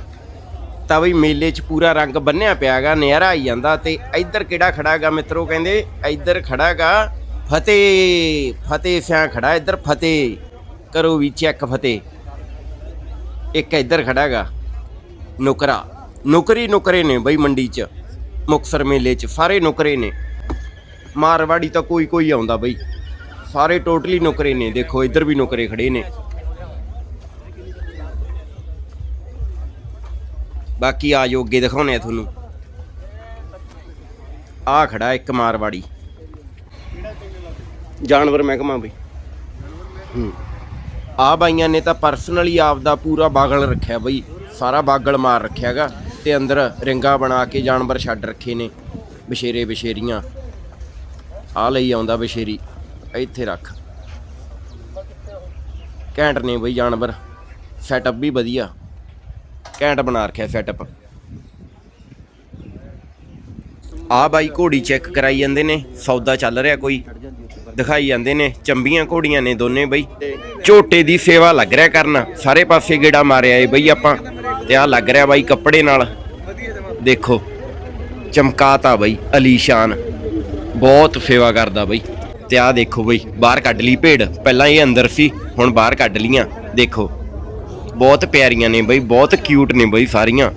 ਤਾਂ ਬਈ, ਮੇਲੇ 'ਚ ਪੂਰਾ ਰੰਗ ਬੰਨਿਆ ਪਿਆਗਾ, ਨਜ਼ਾਰਾ ਆਈ ਜਾਂਦਾ ਤੇ ਇੱਧਰ ਕਿਹੜਾ ਖੜਾਗਾ ਮਿੱਤਰੋ ਕਹਿੰਦੇ? ਇੱਧਰ ਖੜਾਗਾ ਫਤਿਹ ਫਤਿਹ ਸਿਆ ਖੜਾ, ਇੱਧਰ ਫਤਿਹ। ਕਰੋ ਵੀ ਚੈੱਕ ਫਤਿਹ। ਇੱਕ ਇੱਧਰ ਖੜਾਗਾ ਨੁਕਰਾ। ਨੁਕਰੀ ਨੁਕਰੇ ਨੇ ਬਈ ਮੰਡੀ 'ਚ ਮੁਕਸਰ ਮੇਲੇ 'ਚ, ਸਾਰੇ ਨੁਕਰੇ ਨੇ। ਮਾਰਵਾੜੀ ਤਾਂ ਕੋਈ ਕੋਈ ਆਉਂਦਾ ਬਈ। ਸਾਰੇ ਟੋਟਲੀ ਨੁਕਰੇ ਨੇ, ਦੇਖੋ ਇੱਧਰ ਵੀ ਨੁਕਰੇ ਖੜੇ ਨੇ। ਬਾਕੀ ਆ ਜੋ ਅੱਗੇ ਦਿਖਾਉਣੇ ਆ ਤੁਹਾਨੂੰ। ਆ ਖੜਾ ਇੱਕ ਮਾਰਵਾੜੀ। ਜਾਨਵਰ ਮਹਿਕਮਾ ਬਈ। ਹੂੰ। ਆ ਬਾਈਆਂ ਨੇ ਤਾਂ ਪਰਸਨਲੀ ਆਪ ਦਾ ਪੂਰਾ ਬਾਗਲ ਰੱਖਿਆ ਬਈ। ਸਾਰਾ ਬਾਗਲ ਮਾਰ ਰੱਖਿਆਗਾ ਤੇ ਅੰਦਰ ਰਿੰਗਾ ਬਣਾ ਕੇ ਜਾਨਵਰ ਛੱਡ ਰੱਖੇ ਨੇ ਬਸ਼ੇਰੇ ਬਸ਼ੇਰੀਆਂ ਆ ਲਈ ਆਉਂਦਾ ਬਸ਼ੇਰੀ ਇੱਥੇ ਰੱਖ। ਘੈਂਟ ਨੇ ਬਈ ਜਾਨਵਰ। ਸੈਟਅਪ ਵੀ ਵਧੀਆ। ਘੈਂਟ ਬਣਾ ਰੱਖਿਆ ਸੈਟਅਪ ਆ ਬਾਈ ਘੋੜੀ ਚੈੱਕ ਕਰਾਈ ਜਾਂਦੇ ਨੇ, ਸੌਦਾ ਚੱਲ ਰਿਹਾ ਕੋਈ। ਦਿਖਾਈ ਜਾਂਦੇ ਨੇ, ਚੰਬੀਆਂ ਘੋੜੀਆਂ ਨੇ ਦੋਨੇ ਬਈ। ਝੋਟੇ ਦੀ ਸੇਵਾ ਲੱਗ ਰਿਹਾ ਕਰਨਾ, ਸਾਰੇ ਪਾਸੇ ਗੇੜਾ ਮਾਰਿਆ ਏ ਬਈ ਆਪਾਂ, ਤੇ ਆ ਲੱਗ ਰਿਹਾ ਬਾਈ ਕੱਪੜੇ ਨਾਲ। ਦੇਖੋ, ਚਮਕਾਤਾ ਬਈ, ਅਲੀਸ਼ਾਨ। ਬਹੁਤ ਸੇਵਾ ਕਰਦਾ ਬਈ। ਤੇ ਆ ਦੇਖੋ ਬਈ, ਬਾਹਰ ਕੱਢ ਲਈ ਭੇਡ, ਪਹਿਲਾਂ ਇਹ ਅੰਦਰ ਸੀ, ਹੁਣ ਬਾਹਰ ਕੱਢ ਲੀਆਂ ਦੇਖੋ ਬਹੁਤ ਪਿਆਰੀਆਂ ਨੇ ਬਈ ਬਹੁਤ ਕਿਊਟ ਨੇ ਬਈ ਸਾਰੀਆਂ।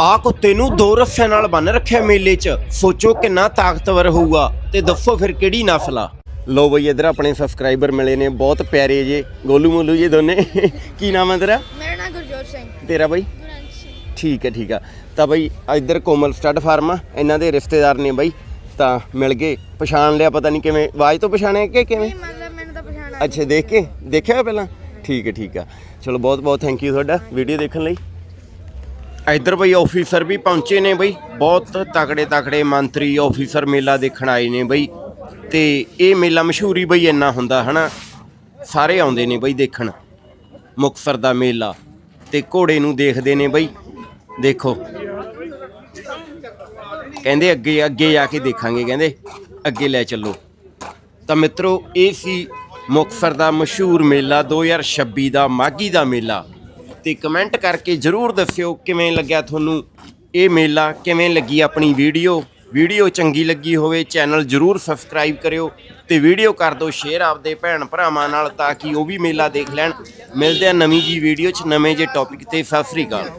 ਆ ਕੁੱਤੇ ਨੂੰ ਦੋ ਰੱਸਿਆਂ ਨਾਲ ਬੰਨ ਰੱਖਿਆ ਮੇਲੇ 'ਚ। ਸੋਚੋ ਕਿੰਨਾ ਤਾਕਤਵਰ ਹੋਊਗਾ ਤੇ ਦੱਸੋ ਫਿਰ ਕਿਹੜੀ ਨਸਲ ਆ। ਲੋ ਬਈ ਇਧਰ ਆਪਣੇ ਸਬਸਕ੍ਰਾਈਬਰ ਮਿਲੇ ਨੇ ਬਹੁਤ ਪਿਆਰੇ ਜੇ ਗੋਲੂ ਮੋਲੂ ਜੇ ਦੋਨੇ। ਕੀ ਨਾਮ ਹੈ ਤੇਰਾ? ਮੇਰਾ ਨਾਮ ਗੁਰਜੋਤ ਸਿੰਘ। ਤੇਰਾ ਬਈ? ਠੀਕ ਹੈ ਠੀਕ ਆ। ਤਾਂ ਬਈ ਇੱਧਰ ਕੋਮਲ ਸਟੱਡ ਫਾਰਮ ਆ ਇਹਨਾਂ ਦੇ ਰਿਸ਼ਤੇਦਾਰ ਨੇ ਬਈ। ਤਾਂ ਮਿਲ ਗਏ ਪਛਾਣ ਲਿਆ ਪਤਾ ਨਹੀਂ ਕਿਵੇਂ ਆਵਾਜ਼ ਤੋਂ ਪਛਾਣਿਆ ਕਿ ਕਿਵੇਂ? ਮਤਲਬ ਮੈਨੂੰ ਤਾਂ ਪਛਾਣ ਅੱਛਾ ਦੇਖ ਕੇ ਦੇਖਿਆ ਪਹਿਲਾਂ? ਠੀਕ ਹੈ ਠੀਕ ਆ। ਚਲੋ ਬਹੁਤ ਬਹੁਤ ਥੈਂਕ ਯੂ ਤੁਹਾਡਾ ਵੀਡੀਓ ਦੇਖਣ ਲਈ। ਇੱਧਰ ਬਈ ਆਫੀਸਰ ਵੀ ਪਹੁੰਚੇ ਨੇ ਬਈ। ਬਹੁਤ ਤਕੜੇ ਤਕੜੇ ਮੰਤਰੀ ਆਫੀਸਰ ਮੇਲਾ ਦੇਖਣ ਆਏ ਨੇ ਬਈ। ਤੇ ਇਹ ਮੇਲਾ ਮਸ਼ਹੂਰੀ ਬਈ ਇੰਨਾ ਹੁੰਦਾ ਹਨਾ। ਸਾਰੇ ਆਉਂਦੇ ਨੇ ਬਈ ਦੇਖਣ। ਮੁਕਤਸਰ ਦਾ ਮੇਲਾ। ਤੇ ਘੋੜੇ ਨੂੰ ਦੇਖਦੇ ਨੇ ਬਈ। ਦੇਖੋ। ਕਹਿੰਦੇ ਅੱਗੇ ਅੱਗੇ ਜਾ ਕੇ ਦੇਖਾਂਗੇ, ਕਹਿੰਦੇ ਅੱਗੇ ਲੈ ਚੱਲੋ। ਤਾਂ ਮਿੱਤਰੋ, ਇਹ ਸੀ ਮੁਕਤਸਰ ਦਾ ਮਸ਼ਹੂਰ ਮੇਲਾ 2026 ਦਾ ਮਾਗੀ ਦਾ ਮੇਲਾ। ਤੇ ਕਮੈਂਟ ਕਰਕੇ ਜਰੂਰ ਦੱਸਿਓ ਕਿਵੇਂ ਲੱਗਿਆ ਤੁਹਾਨੂੰ ਇਹ ਮੇਲਾ, ਕਿਵੇਂ ਲੱਗੀ ਆਪਣੀ ਵੀਡੀਓ? ਵੀਡੀਓ ਚੰਗੀ ਲੱਗੀ ਹੋਵੇ, ਚੈਨਲ ਜਰੂਰ ਸਬਸਕ੍ਰਾਈਬ ਕਰਿਓ ਤੇ ਵੀਡੀਓ ਕਰ ਦਿਓ ਸ਼ੇਅਰ ਆਪਦੇ ਭੈਣ ਭਰਾਵਾਂ ਨਾਲ ਤਾਂ ਕਿ ਉਹ ਵੀ ਮੇਲਾ ਦੇਖ ਲੈਣ। ਮਿਲਦੇ ਆ ਨਵੀਂ ਜੀ ਵੀਡੀਓ 'ਚ ਨਵੇਂ ਜੇ ਟੌਪਿਕ ਤੇ। ਸਤਿ ਸ੍ਰੀ ਅਕਾਲ।